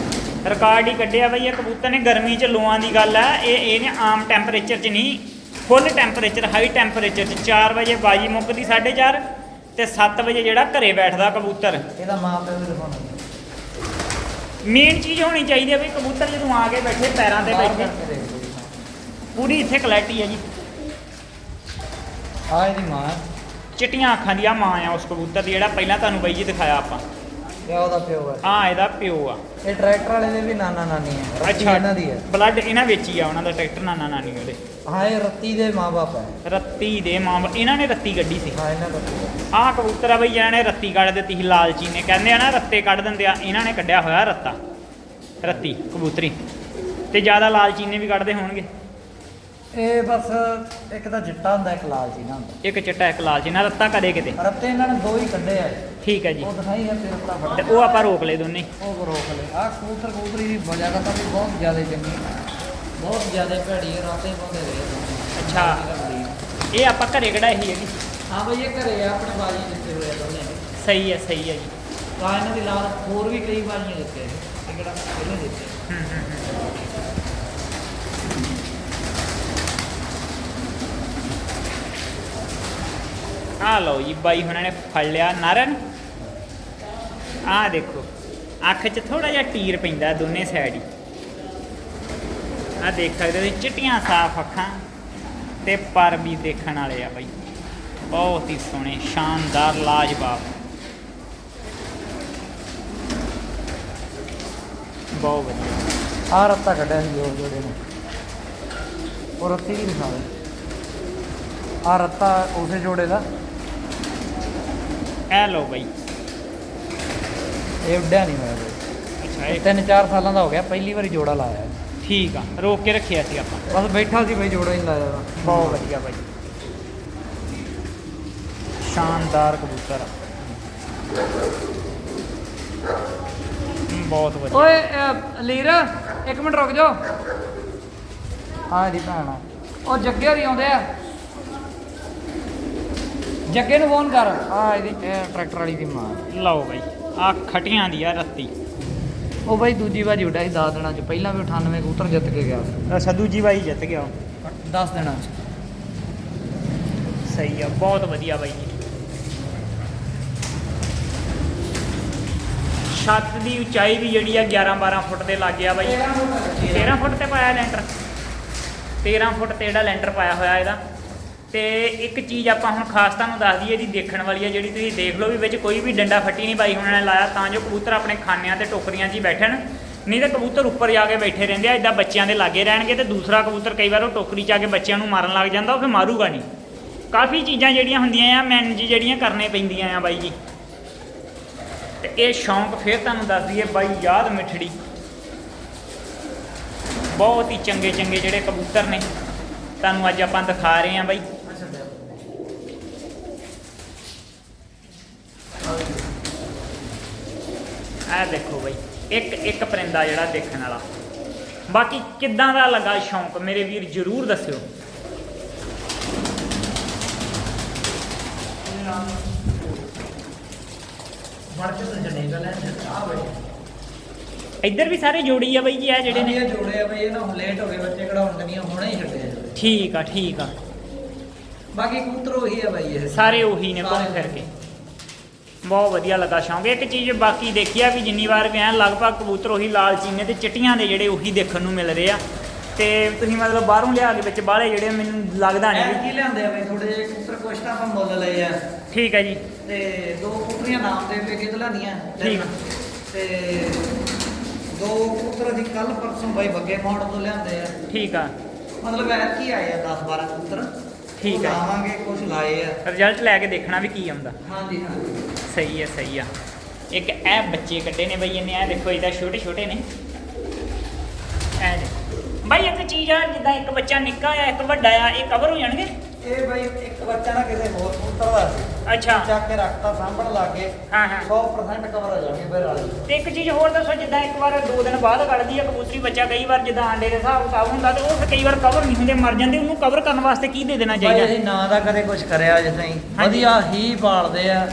ਰਿਕਾਰਡ ਹੀ ਕੱਢਿਆ ਬਾਈ ਇਹ ਕਬੂਤਰ ਨੇ ਗਰਮੀ ਚ ਲੋਆਂ ਦੀ ਗੱਲ ਹੈ। ਇਹ ਇਹ ਨੇ ਆਮ ਟੈਂਪਰੇਚਰ ਚ ਨਹੀਂ ਫੁੱਲ ਟੈਂਪਰੇਚਰ ਹਾਈ ਟੈਂਪਰੇਚਰ ਚ। 4 ਵਜੇ ਬਾਜੀ ਮੁੱਕਦੀ 4:30 ਤੇ 7 ਵਜੇ ਜਿਹੜਾ ਘਰੇ ਬੈਠਦਾ ਕਬੂਤਰ। ਇਹਦਾ ਮਾਂ ਪਿਓ ਵੀ ਦਿਖਾਉਣਾ। ਮੇਨ ਚੀਜ਼ ਹੋਣੀ ਚਾਹੀਦੀ ਹੈ ਵੀ ਕਬੂਤਰ ਜਦੋਂ ਆ ਕੇ ਬੈਠੇ ਪੈਰਾਂ ਤੇ ਬੈਠੇ। ਪੂਰੀ ਇੱਥੇ ਕਲੈਰਿਟੀ ਹੈ ਜੀ। ਆਹ ਇਹਦੀ ਮਾਂ ਹੈ। ਚਿੱਟੀਆਂ ਅੱਖਾਂ ਦੀ ਆ ਮਾਂ ਆ ਉਸ ਕਬੂਤਰ ਦੀ ਜਿਹੜਾ ਪਹਿਲਾਂ ਤੁਹਾਨੂੰ ਬਾਈ ਜੀ ਦਿਖਾਇਆ ਆਪਾਂ। ਇਹ ਉਹਦਾ ਪਿਓ ਹੈ। ਆ ਇਹਦਾ ਪਿਓ ਆ। ਇਹ ਟਰੈਕਟਰ ਵਾਲੇ ਦੇ ਵੀ ਨਾਨਾ ਨਾਨੀ ਹੈ ਰੱਤੀ ਇਹਨਾਂ ਦੀ ਹੈ। ਬਲੱਡ ਇਹਨਾਂ ਵਿੱਚ ਹੀ ਆ ਉਹਨਾਂ ਦਾ ਟਰੈਕਟਰ ਨਾਨਾ ਨਾਨੀ ਉਹਦੇ। ਹਾਂ ਇਹ ਰੱਤੀ ਦੇ ਮਾਪੇ ਹੈ। ਰੱਤੀ ਦੇ ਮਾਂ ਇਹਨਾਂ ਨੇ ਰੱਤੀ ਗੱਡੀ ਸੀ। ਹਾਂ ਇਹਨਾਂ ਦਾ ਆਹ ਕਬੂਤਰ ਆ ਬਈ ਜਿਹਨਾਂ ਨੇ ਰੱਤੀ ਕੱਢ ਦਿੱਤੀ ਸੀ ਲਾਲਚੀ ਨੇ। ਕਹਿੰਦੇ ਆ ਨਾ ਰੱਤੇ ਕੱਢ ਦਿੰਦੇ ਆ ਇਹਨਾਂ ਨੇ ਕੱਢਿਆ ਹੋਇਆ ਰੱਤਾ। ਰੱਤੀ ਕਬੂਤਰੀ। ਤੇ ਜ਼ਿਆਦਾ ਲਾਲਚੀ ਨੇ ਵੀ ਕੱਢਦੇ ਹੋਣਗੇ। ਇਹ ਬਸ ਇੱਕ ਤਾਂ ਚਿੱਟਾ ਹੁੰਦਾ ਇੱਕ ਲਾਲ ਜੀ ਨਾ ਹੁੰਦਾ। ਇੱਕ ਚਿੱਟਾ ਇੱਕ ਲਾਲਚੀ ਨਾਲ ਰੱਤਾ ਕਦੇ ਕਿਤੇ? ਰੱਤੇ ਇਹਨਾਂ ਨੇ ਦੋ ਹੀ ਕੱਢੇ ਆ ਠੀਕ ਹੈ ਜੀ। ਉਹ ਦਿਖਾਈ ਹੈ ਤੇਰੇ ਭਰਾ ਤੇ ਉਹ ਆਪਾਂ ਰੋਕ ਲਏ ਦੋਨੇ। ਉਹ ਰੋਕ ਲੈ ਆਹ ਕਬੂਤਰ ਕਬੂਤਰੀ ਦੀ ਵਜ੍ਹਾ ਕਰਤਾ ਵੀ ਬਹੁਤ ਜ਼ਿਆਦਾ ਚੰਗੀ ਬਹੁਤ ਜ਼ਿਆਦਾ ਭੈੜੀ ਹੈ ਰਾਤੇ ਪਾਉਂਦੇ ਰਹੇ ਅੱਛਾ। ਇਹ ਆਪਾਂ ਘਰੇ ਕਢਾਈ ਸੀ ਹੈਗੀ ਹਾਂ ਬਈ ਇਹ ਘਰੇ ਆ ਆਪਣੇ ਬਾਜੀ ਦਿੱਤੇ ਹੋਏ ਆ ਦੋਨੇ। ਸਹੀ ਹੈ ਸਹੀ ਹੈ ਜੀ। ਤਾਂ ਇਹਨਾਂ ਦੀ ਲਾਲ ਹੋਰ ਵੀ ਕਈ ਬਾਜੀਆਂ ਦਿੱਤੇ ਆ ਇਹ ਕਿਹੜਾ? ਇਹਨੇ ਦਿੱਤੇ। ਹੂੰ, ਹੂੰ, ਆ ਲਓ ਜੀ, ਬਾਈ ਹੁਣਾਂ ਨੇ ਫੜ ਲਿਆ ਨਰਨ। ਆ ਦੇਖੋ, ਅੱਖ 'ਚ ਥੋੜਾ ਜਿਹਾ ਟੀਰ ਪੈਂਦਾ ਦੋਨੇ ਸਾਈਡ ਹੀ। ਆ ਦੇਖ ਸਕਦੇ ਤੁਸੀਂ ਚਿੱਟੀਆਂ ਸਾਫ਼ ਅੱਖਾਂ ਤੇ ਪਰ ਵੀ ਦੇਖਣ ਵਾਲੇ ਆ ਬਾਈ। ਬਹੁਤ ਹੀ ਸੋਹਣੇ, ਸ਼ਾਨਦਾਰ ਲਾਜਵਾਬ। ਬਹੁਤ ਵਧੀਆ। ਆਹ ਰੱਤਾ ਕੱਢਿਆ ਸੀ ਜੋੜ ਜੋੜੇ ਨੇ। ਉਹ ਰੱਤੀ ਵੀ ਦਿਖਾ ਦੇ ਆਹ ਰੱਤਾ ਉਸੇ ਜੋੜੇ ਦਾ। ਇਹ ਲਓ ਬਾਈ। ਇਹ ਉੱਡਿਆ ਨਹੀਂ ਹੋਇਆ ਬਈ ਅੱਛਾ ਇਹ ਇਹ ਤਿੰਨ ਚਾਰ ਸਾਲਾਂ ਦਾ ਹੋ ਗਿਆ ਪਹਿਲੀ ਵਾਰੀ ਜੋੜਾ ਲਾਇਆ। ਠੀਕ ਆ ਰੋਕ ਕੇ ਰੱਖਿਆ ਸੀ ਆਪਾਂ। ਬਸ ਬੈਠਾ ਸੀ ਬਈ ਜੋੜਾ ਹੀ ਲਾਇਆ। ਬਹੁਤ ਵਧੀਆ ਬਾਈ। ਸ਼ਾਨਦਾਰ ਕਬੂਤਰ ਆ। ਹਮ, ਬਹੁਤ ਵਧੀਆ। ਓਏ ਅਹ, ਲੀਰ ਇੱਕ ਮਿੰਟ ਰੁਕ ਜਾਓ। ਹਾਂ ਜੀ ਭੈਣ। ਉਹ ਜੱਗੇ ਹਰੀ ਆਉਂਦੇ ਆ। ਜੱਗੇ ਨੂੰ ਫੋਨ ਕਰ। ਆ ਇਹਦੀ ਇਹ ਟਰੈਕਟਰ ਵਾਲੀ ਦੀ ਮਾਂ। ਲਓ ਬਾਈ ਆ ਖਟੀਆਂ ਦੀ ਆ ਰੱਤੀ। ਉਹ ਬਾਈ ਦੂਜੀ ਵਾਰੀ ਉੱਡਿਆ ਸੀ 10 ਦਿਨਾਂ ਚ ਪਹਿਲਾਂ ਵੀ 98 ਕਬੂਤਰ ਜਿੱਤ ਕੇ ਗਿਆ ਸੀ। ਸੱਦੂ ਜੀ ਬਾਈ ਜਿੱਤ ਗਿਆ 10 ਦਿਨਾਂ ਚ। ਸਹੀ ਆ ਬਹੁਤ ਵਧੀਆ ਬਾਈ। ਜੀ ਛੱਤ ਦੀ ਉਚਾਈ ਵੀ ਜਿਹੜੀ ਆ 11 12 ਫੁੱਟ ਦੇ ਲੱਗ ਆ ਬਾਈ। 13 ਫੁੱਟ ਤੇ ਪਾਇਆ ਲੈਂਟਰ। 13 ਫੁੱਟ ਤੇ ਜਿਹੜਾ ਲੈਂਟਰ ਪਾਇਆ ਹੋਇਆ ਇਹਦਾ। ਤੇ ਇੱਕ ਚੀਜ਼ ਆਪਾਂ ਹੁਣ ਖਾਸ ਤੁਹਾਨੂੰ ਦੱਸ ਦਈਏ ਇਹਦੀ ਦੇਖਣ ਵਾਲੀ ਹੈ ਜਿਹੜੀ ਤੁਸੀਂ ਦੇਖ ਲਓ ਵੀ ਵਿੱਚ ਕੋਈ ਵੀ ਡੰਡਾ ਫੱਟੀ ਨਹੀਂ ਬਾਈ ਹੁਣਾਂ ਨੇ ਲਾਇਆ, ਤਾਂ ਜੋ ਕਬੂਤਰ ਆਪਣੇ ਖਾਨਿਆਂ ਤੇ ਟੋਕਰੀਆਂ 'ਚ ਹੀ ਬੈਠਣ। ਨਹੀਂ ਤਾਂ ਕਬੂਤਰ ਉੱਪਰ ਜਾ ਕੇ ਬੈਠੇ ਰਹਿੰਦੇ ਆ ਇਦਾਂ ਬੱਚਿਆਂ ਦੇ ਲਾਗੇ ਰਹਿਣਗੇ ਤੇ ਦੂਸਰਾ ਕਬੂਤਰ ਕਈ ਵਾਰ ਉਹ ਟੋਕਰੀ 'ਚ ਆ ਕੇ ਬੱਚਿਆਂ ਨੂੰ ਮਾਰਨ ਲੱਗ ਜਾਂਦਾ, ਉਹ ਫਿਰ ਮਾਰੂਗਾ ਨਹੀਂ। ਕਾਫੀ ਚੀਜ਼ਾਂ ਜਿਹੜੀਆਂ ਹੁੰਦੀਆਂ ਆ ਮੈਨੇਜ ਜਿਹੜੀਆਂ ਕਰਨੇ ਪੈਂਦੀਆਂ ਆ ਬਾਈ ਜੀ। ਤੇ ਇਹ ਸ਼ੌਂਕ ਫਿਰ ਤੁਹਾਨੂੰ ਦੱਸ ਦਈਏ ਬਾਈ ਯਾਦ ਮਿੱਠੜੀ। ਬਹੁਤ ਹੀ ਚੰਗੇ ਚੰਗੇ ਜਿਹੜੇ ਕਬੂਤਰ ਨੇ, ਤੁਹਾਨੂੰ ਅੱਜ ਆਪਾਂ ਦਿਖਾ ਰਹੇ ਹਾਂ ਬਾਈ। ਆਹ ਦੇਖੋ ਬਾਈ ਇੱਕ ਇੱਕ ਪਰਿੰਦਾ ਜਿਹੜਾ ਦੇਖਣ ਵਾਲਾ। ਬਾਕੀ ਕਿੱਦਾਂ ਦਾ ਲੱਗਾ ਸ਼ੌਂਕ ਮੇਰੇ ਵੀਰ ਜਰੂਰ ਦੱਸਿਓ। ਇੱਧਰ ਵੀ ਸਾਰੇ ਜੋੜੀ ਆ ਬਾਈ ਜੀ ਆ ਜਿਹੜੇ ਨੇ। ਇਹ ਜੋੜੇ ਆ ਬਈ ਇਹ ਨਾ ਹੁਣ ਲੇਟ ਹੋ ਗਏ ਬੱਚੇ ਕਢਾਉਣ ਕਨੀਆਂ ਹੁਣੇ ਹੀ ਛੱਡੇ ਆ ਠੀਕ ਆ ਠੀਕ ਆ। ਬਾਕੀ ਕਬੂਤਰ ਉਹੀ ਆ ਬਾਈ ਇਹ। ਸਾਰੇ ਉਹੀ ਨੇ ਘੁੰਮ ਫਿਰ ਕੇ। ਬਹੁਤ ਵਧੀਆ ਲੱਗਾ ਸ਼ੌਂਕ। ਇੱਕ ਚੀਜ਼ ਬਾਕੀ ਦੇਖੀ ਆ ਵੀ ਜਿੰਨੀ ਵਾਰ ਵੀ ਆਇਆ ਲਗਭਗ ਕਬੂਤਰ ਉਹੀ ਲਾਲ ਚੀਨੇ ਤੇ ਚਿੱਟੀਆਂ ਦੇ ਜਿਹੜੇ ਉਹੀ ਦੇਖਣ ਨੂੰ ਮਿਲ ਰਹੇ ਆ। ਤੇ ਤੁਸੀਂ ਮਤਲਬ ਬਾਹਰੋਂ ਲਿਆ ਕੇ ਵਿੱਚ ਬਾਹਲੇ ਜਿਹੜੇ ਮੈਨੂੰ ਲੱਗਦਾ ਨਹੀਂ ਵੀ ਕੀ ਲਿਆਂਦੇ ਆ ਬਈ? ਥੋੜੇ ਜਿਹੇ ਕਬੂਤਰ ਕੁਛ ਤਾਂ ਆਪਾਂ ਮੁੱਲ ਲਏ ਆ। ਠੀਕ ਹੈ ਜੀ। ਤੇ ਦੋ ਕਬੂਤਰੀਆਂ ਨਾਮ ਦੇ ਵੇਗੇ ਤੇ ਲਾਨੀਆਂ ਠੀਕ। ਤੇ ਦੋ ਕਬੂਤਰ ਅਸੀਂ ਕੱਲ ਪਰਸੋਂ ਬਾਈ ਬੱਗੇ ਮੌੜ ਤੋਂ ਲਿਆਂਦੇ ਆ। ਠੀਕ ਆ। ਮਤਲਬ ਐਤ ਕੀ ਆਏ ਆ 10 12 ਕਬੂਤਰ। ਠੀਕ ਹੈ। ਲਾਵਾਂਗੇ ਕੁਛ ਲਾਏ ਆ। ਰਿਜ਼ਲਟ ਲੈ ਕੇ ਦੇਖਣਾ ਵੀ ਕੀ ਆਉਂਦਾ। ਹਾਂਜੀ ਹਾਂਜੀ। ਸਹੀ ਹੈ ਸਹੀ ਆ। ਇੱਕ ਇਹ ਬੱਚੇ ਕੱਢੇ ਨੇ ਬਈ ਇਹਨੇ ਇਹ ਦੇਖੋ ਇਹਦਾ ਛੋਟੇ ਛੋਟੇ ਨੇ। ਇਹ ਦੇਖੋ। ਬਾਈ ਇੱਕ ਚੀਜ਼ ਆ ਜਿੱਦਾਂ ਇੱਕ ਬੱਚਾ ਨਿੱਕਾ ਆ ਇੱਕ ਵੱਡਾ ਆ ਇਹ ਕਵਰ ਹੋ ਜਾਣਗੇ? ਇਹ ਬਾਈ ਇੱਕ ਬੱਚਾ ਨਾ ਕਿਸੇ ਹੋਰ ਕਬੂਤਰ ਦਾ ਸੀ। ਅੱਛਾ। ਚੱਕ ਕੇ ਰੱਖਤਾ ਸਾਂਭਣ ਲੱਗੇ ਹਾਂ ਹਾਂ। 100% ਕਵਰ ਹੋ ਜਾਣਗੇ ਫਿਰ ਵਾਲੀ। ਤੇ ਇੱਕ ਚੀਜ਼ ਹੋਰ ਦੱਸੋ ਜਿੱਦਾਂ ਇੱਕ ਵਾਰ ਦੋ ਦਿਨ ਬਾਅਦ ਕੱਢਦੀ ਆ ਕਬੂਤਰੀ ਬੱਚਾ ਕਈ ਵਾਰ ਜਿੱਦਾਂ ਆਂਡੇ ਦੇ ਹਿਸਾਬ ਕਿਤਾਬ ਹੁੰਦਾ ਤੇ ਉਹ ਫਿਰ ਕਈ ਵਾਰ ਕਵਰ ਨਹੀਂ ਹੁੰਦੇ ਮਰ ਜਾਂਦੇ ਉਹਨੂੰ ਕਵਰ ਕਰਨ ਵਾਸਤੇ ਕੀ ਦੇ ਦੇਣਾ ਬਾਈ ਚਾਹੀਦਾ ਅਸੀਂ ਨਾਂ ਦਾ ਕਦੇ ਕੁਝ ਕਰਿਆ ਜਿੱਦਾਂ ਹੀ ਹਾਂਜੀ। ਵਧੀਆ ਹੀ ਪਾਲਦੇ ਆ।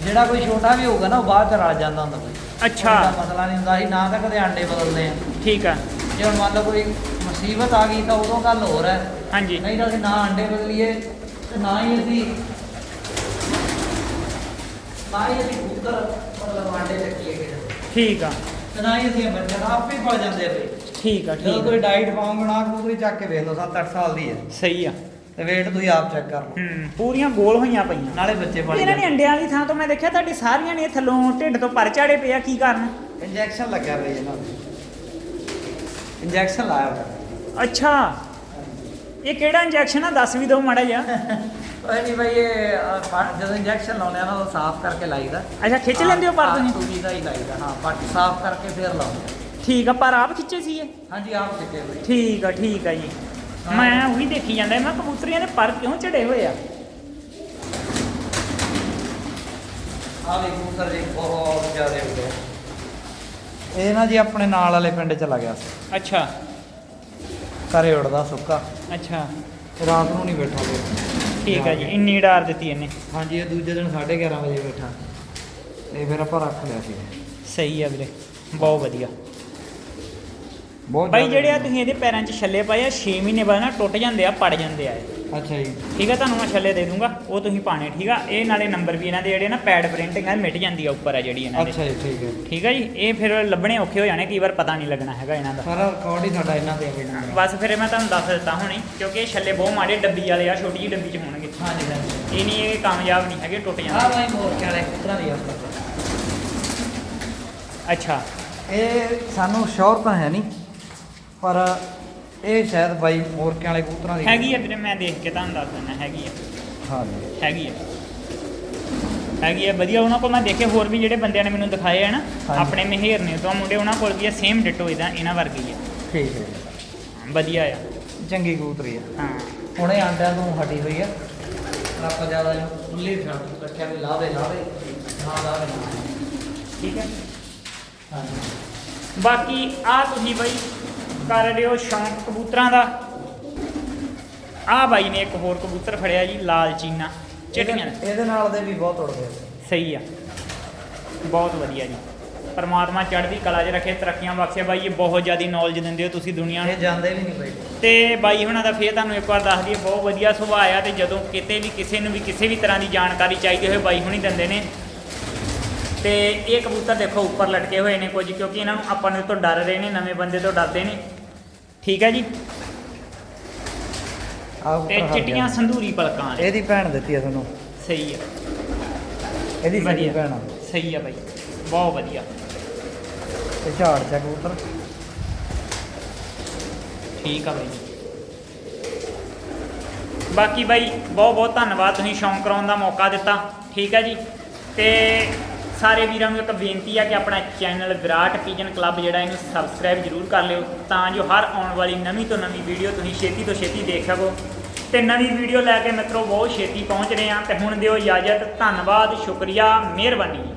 ਜਿਹੜਾ ਕੋਈ ਛੋਟਾ ਵੀ ਹੋਊਗਾ ਨਾ ਉਹ ਬਾਅਦ ਚ ਰਲ ਜਾਂਦਾ ਹੁੰਦਾ ਕੋਈ ਅੱਛਾ। ਮਸਲਾ ਨਹੀਂ ਹੁੰਦਾ ਸੀ ਨਾ ਤਾਂ ਕਦੇ ਆਂਡੇ ਬਦਲਦੇ ਆ। ਠੀਕ ਆ। ਜੇ ਹੁਣ ਮੰਨ ਲਓ ਕੋਈ ਮੁਸੀਬਤ ਆ ਗਈ ਤਾਂ ਉਦੋਂ ਗੱਲ ਹੋਰ ਹੈ। ਹਾਂਜੀ। ਨਹੀਂ ਤਾਂ ਅਸੀਂ ਨਾ ਆਂਡੇ ਬਦਲੀਏ ਤੇ ਨਾ ਹੀ ਅਸੀਂ ਨਾ ਹੀ ਅਸੀਂ ਮਤਲਬ ਆਂਡੇ ਚੱਕੀਏ ਕਿਸੇ ਠੀਕ ਆ। ਤੇ ਨਾ ਹੀ ਅਸੀਂ ਬੱਚੇ ਆਪੇ ਪਲ ਜਾਂਦੇ ਆ ਠੀਕ ਆ ਜਦੋਂ ਠੀਕ ਕੋਈ ਆ ਡਾਈਟ ਪਾਉਂਗੇ ਨਾ ਕਬੂਤਰੀ ਚੱਕ ਕੇ ਵੇਖ ਲਓ 7-8 ਸਾਲ ਦੀ ਹੈ ਸਹੀ ਆ। ਤੇ weight ਤੁਸੀਂ ਆਪ ਚੈੱਕ ਕਰ ਲਓ। ਹੂੰ ਪੂਰੀਆਂ ਗੋਲ ਹੋਈਆਂ ਪਈਆਂ। ਨਾਲੇ ਬੱਚੇ ਪਲ ਇਹਨਾਂ ਨੇ ਅੰਡਿਆਂ ਵਾਲੀ ਥਾਂ ਤੋਂ ਮੈਂ ਦੇਖਿਆ ਤੁਹਾਡੀ ਸਾਰੀਆਂ ਨੇ ਥੱਲੋਂ ਢਿੱਡ ਤੋਂ ਪਰ ਝਾੜੇ ਪਏ ਆ ਕੀ ਕਾਰਨ? ਇੰਜੈਕਸ਼ਨ ਲੱਗਿਆ ਬਈ ਇਹਨਾਂ ਨੂੰ। ਇੰਜੈਕਸ਼ਨ ਲਾਇਆ ਹੋਇਆ। ਅੱਛਾ। ਇਹ ਕਿਹੜਾ ਇੰਜੈਕਸ਼ਨ ਆ? ਦੱਸ ਵੀ ਦਿਓ ਮਾੜਾ ਜਿਹਾ। ਓਏ ਨਹੀਂ ਬਈ ਇਹ ਅਹ, ਜਦੋਂ ਇੰਜੈਕਸ਼ਨ ਲਾਉਂਦੇ ਆ ਨਾ ਉਹ ਸਾਫ਼ ਕਰਕੇ ਲਾਈਦਾ। ਅੱਛਾ ਖਿੱਚ ਲੈਂਦੇ ਹੋ ਪਰ ਤੁਸੀਂ? ਤੁਸੀਂ ਦਾ ਹੀ ਲਾਈਦਾ ਹਾਂ ਪੱਟ ਸਾਫ਼ ਕਰਕੇ ਫੇਰ ਲਾਉਂਦੇ ਠੀਕ ਆ ਪਰ ਆਪ ਖਿੱਚੇ ਸੀ ਇਹ? ਹਾਂਜੀ ਆਪ ਸਿੱਕੇ ਬਈ। ਠੀਕ ਆ ਠੀਕ ਆ ਜੀ। ਮੈਂ ਉਹੀ ਦੇਖੀ ਜਾਂਦਾ ਮੈਂ ਕਬੂਤਰੀਆਂ ਦੇ ਪਰ ਕਿਉਂ ਝੜੇ ਹੋਏ ਆ? ਆ ਵੀ ਕਬੂਤਰ ਜੀ ਬਹੁਤ ਜ਼ਿਆਦਾ ਹੋ ਗਿਆ ਇਹ ਨਾ ਜੀ ਆਪਣੇ ਨਾਲ ਵਾਲੇ ਪਿੰਡ ਚ ਲੱਗਿਆ ਸੀ। ਅੱਛਾ। ਘਰੇ ਉੜਦਾ ਸੁੱਕਾ। ਅੱਛਾ। ਰਾਤ ਨੂੰ ਨਹੀਂ ਬੈਠੋਗੇ। ਠੀਕ ਆ ਜੀ ਇੰਨੀ ਡਾਰ ਦਿੱਤੀ ਇਹਨੇ। ਹਾਂਜੀ ਇਹ ਦੂਜੇ ਦਿਨ 11:30 ਵਜੇ ਬੈਠਾ। ਤੇ ਫਿਰ ਆਪਾਂ ਰੱਖ ਲਿਆ ਸੀ। ਸਹੀ ਆ ਵੀਰੇ ਬਹੁਤ ਵਧੀਆ। ਬਹੁਤ ਬਾਈ ਜਿਹੜੇ ਆ ਤੁਸੀਂ ਇਹਦੇ ਪੈਰਾਂ 'ਚ ਛੱਲੇ ਪਾਏ ਆ 6 ਮਹੀਨੇ ਬਾਅਦ ਨਾ ਟੁੱਟ ਜਾਂਦੇ ਆ ਪੜ ਜਾਂਦੇ ਆ ਇਹ। ਅੱਛਾ ਜੀ। ਠੀਕ ਆ ਤੁਹਾਨੂੰ ਮੈਂ ਛੱਲੇ ਦੇ ਦੂੰਗਾ ਉਹ ਤੁਸੀਂ ਪਾਣੇ ਠੀਕ ਆ? ਇਹ ਨਾਲੇ ਨੰਬਰ ਵੀ ਇਹਨਾਂ ਦੇ ਜਿਹੜੇ ਨਾ ਪੈਡ ਪ੍ਰਿੰਟਿੰਗ ਆ ਮਿਟ ਜਾਂਦੀ ਆ ਉੱਪਰ ਆ ਜਿਹੜੀ ਇਹਨਾਂ ਦੇ। ਅੱਛਾ ਜੀ ਠੀਕ ਹੈ ਠੀਕ ਆ ਜੀ ਇਹ ਫਿਰ ਲੱਭਣੇ ਔਖੇ ਹੋ ਜਾਣੇ ਕਈ ਵਾਰ ਪਤਾ ਨਹੀਂ ਲੱਗਣਾ ਹੈਗਾ ਇਹਨਾਂ ਦਾ। ਸਾਰਾ ਰਿਕਾਰਡ ਹੀ ਸਾਡਾ ਇਹਨਾਂ ਤੇ ਹੈ ਬਸ ਫਿਰ ਮੈਂ ਤੁਹਾਨੂੰ ਦੱਸ ਦਿੱਤਾ ਹੁਣੇ ਕਿਉਂਕਿ ਇਹ ਛੱਲੇ ਬਹੁਤ ਮਾੜੇ ਡੱਬੀ ਵਾਲੇ ਆ ਛੋਟੀ ਜਿਹੀ ਡੱਬੀ 'ਚ ਹੋਣਗੇ। ਹਾਂਜੀ ਹਾਂਜੀ। ਇਹ ਨਹੀਂ ਇਹ ਕਾਮਯਾਬ ਨਹੀਂ ਹੈਗੇ ਟੁੱਟ ਆ ਜਾਂਦੇ ਬਾਈ ਮੋਰਕੇ ਵਾਲੇ ਕੁੱਤਰਾਂ ਦੀ ਆ। ਅੱਛਾ। ਇਹ ਸਾਨੂੰ ਸ਼ੋਰ ਤਾਂ ਹੈ ਨਹੀਂ। ਪਰ ਇਹ ਸ਼ਾਇਦ ਬਾਈ ਮੋਰਕੇ ਵਾਲੇ ਕਬੂਤਰਾਂ ਦੀ ਹੈਗੀ ਆ ਵੀਰੇ ਮੈਂ ਦੇਖ ਕੇ ਤੁਹਾਨੂੰ ਦੱਸ ਦਿੰਦਾ ਹੈਗੀ ਆ। ਹਾਂਜੀ। ਹੈਗੀ ਆ। ਹੈਗੀ ਹੈ ਵਧੀਆ ਉਹਨਾਂ ਕੋਲ ਮੈਂ ਦੇਖੇ ਹੋਰ ਵੀ ਜਿਹੜੇ ਬੰਦਿਆਂ ਨੇ ਮੈਨੂੰ ਦਿਖਾਏ ਆ ਨਾ ਹਾਂਜੀ। ਆਪਣੇ ਮਹਿਰ ਨੇ ਤੋਂ ਮੁੰਡੇ ਉਹਨਾਂ ਕੋਲ ਵੀ ਆ ਸੇਮ ਡਿਟੋ ਇਹਦਾ ਇਹਨਾਂ ਵਰਗੀ ਆ। ਠੀਕ ਹੈ। ਵਧੀਆ ਆ। ਚੰਗੀ ਕਬੂਤਰੀ ਆ। ਹਾਂ। ਹੁਣੇ ਆਂਡਿਆਂ ਤੋਂ ਹਟੀ ਹੋਈ ਆ। ਆਪਾਂ ਜ਼ਿਆਦਾ ਇਹਨੂੰ ਖੁੱਲੀ ਛੱਡ ਰੱਖਿਆ ਵੀ ਲਾਵੇ ਲਾਵੇ। ਨਾ ਲਾਵੇ ਨਾ ਠੀਕ ਹੈ। ਹਾਂਜੀ। ਬਾਕੀ ਆ ਤੁਸੀਂ ਬਾਈ ਕਰ ਲਿਓ ਸ਼ੌਂਕ ਕਬੂਤਰਾਂ ਦਾ। ਆ ਬਾਈ ਨੇ ਇੱਕ ਹੋਰ ਕਬੂਤਰ ਫੜਿਆ ਜੀ ਲਾਲ ਚੀਨਾ। ਚਿੱਟੀਆਂ ਇਹਦੇ- ਇਹਦੇ ਨਾਲ ਦੇ ਵੀ ਬਹੁਤ ਉੜਦੇ ਆ। ਸਹੀ ਆ। ਬਹੁਤ ਵਧੀਆ ਜੀ। ਪਰਮਾਤਮਾ ਚੜ੍ਹਦੀ ਕਲਾ 'ਚ ਰੱਖੇ ਤਰੱਕੀਆਂ ਬਖਸ਼ੇ। ਬਾਈ ਇਹ ਬਹੁਤ ਜ਼ਿਆਦਾ ਨੌਲੇਜ ਦਿੰਦੇ ਹੋ ਤੁਸੀਂ ਦੁਨੀਆ ਨੂੰ। ਇਹ ਜਾਂਦੇ ਵੀ ਨਹੀਂ ਬਈ। ਤੇ ਬਾਈ ਹੁਣਾਂ ਦਾ ਫੇਰ ਤੁਹਾਨੂੰ ਇੱਕ ਵਾਰ ਦੱਸ ਦਈਏ ਬਹੁਤ ਵਧੀਆ ਸੁਭਾਅ ਆ ਤੇ ਜਦੋਂ ਕਿਤੇ ਵੀ ਕਿਸੇ ਨੂੰ ਵੀ ਕਿਸੇ ਵੀ ਤਰ੍ਹਾਂ ਦੀ ਜਾਣਕਾਰੀ ਚਾਹੀਦੀ ਹੋਵੇ ਬਾਈ ਹੁਣੀ ਦਿੰਦੇ ਨੇ। ਤੇ ਇਹ ਕਬੂਤਰ ਦੇਖੋ ਉੱਪਰ ਲਟਕੇ ਹੋਏ ਨੇ ਕੁਝ ਕਿਉਂਕਿ ਇਹਨਾਂ ਨੂੰ ਆਪਾਂ ਨੂੰ ਤੋਂ ਡਰ ਰਹੇ ਨੇ ਨਵੇਂ ਬੰਦੇ ਤੋਂ ਡਰਦੇ ਨੇ। ਠੀਕ ਹੈ ਜੀ? ਆ ਤੇ ਚਿੱਟੀਆਂ ਸੰਧੂਰੀ ਪਲਕਾਂ ਵਾਲੇ। ਇਹਦੀ ਭੈਣ ਦਿੱਤੀ ਆ ਤੁਹਾਨੂੰ। ਸਹੀ ਆ। ਇਹਦੀ ਸਹੀ ਵਧੀਆ। ਭੈਣ ਆ। ਸਹੀ ਆ ਬਾਈ। ਬਹੁਤ ਵਧੀਆ। ਤੇ ਝਾੜ ਚਾ ਕਬੂਤਰ। ਠੀਕ ਆ ਬਾਈ ਬਾਕੀ ਬਾਈ ਬਹੁਤ ਬਹੁਤ ਧੰਨਵਾਦ। ਤੁਸੀਂ ਸ਼ੌਂਕ ਕਰਾਉਣ ਦਾ ਮੌਕਾ ਦਿੱਤਾ। ਠੀਕ ਹੈ ਜੀ। ਤੇ ਸਾਰੇ ਵੀਰਾਂ ਨੂੰ ਇੱਕ ਬੇਨਤੀ ਆ ਕਿ ਆਪਣਾ ਚੈਨਲ ਵਿਰਾਟ ਪੀਜਨ ਕਲੱਬ ਜਿਹੜਾ ਇਹਨੂੰ ਸਬਸਕ੍ਰਾਈਬ ਜਰੂਰ ਕਰ ਲਿਓ, ਤਾਂ ਜੋ ਹਰ ਆਉਣ ਵਾਲੀ ਨਵੀਂ ਤੋਂ ਨਵੀਂ ਵੀਡੀਓ ਤੁਸੀਂ ਛੇਤੀ ਤੋਂ ਛੇਤੀ ਦੇਖ ਸਕੋ। ਤੇ ਨਵੀਂ ਵੀਡੀਓ ਲੈ ਕੇ ਮਿੱਤਰੋ ਬਹੁਤ ਛੇਤੀ ਪਹੁੰਚ ਰਹੇ ਆ ਤੇ ਹੁਣ ਦਿਓ ਇਜਾਜ਼ਤ, ਧੰਨਵਾਦ, ਸ਼ੁਕਰੀਆ, ਮਿਹਰਬਾਨੀ।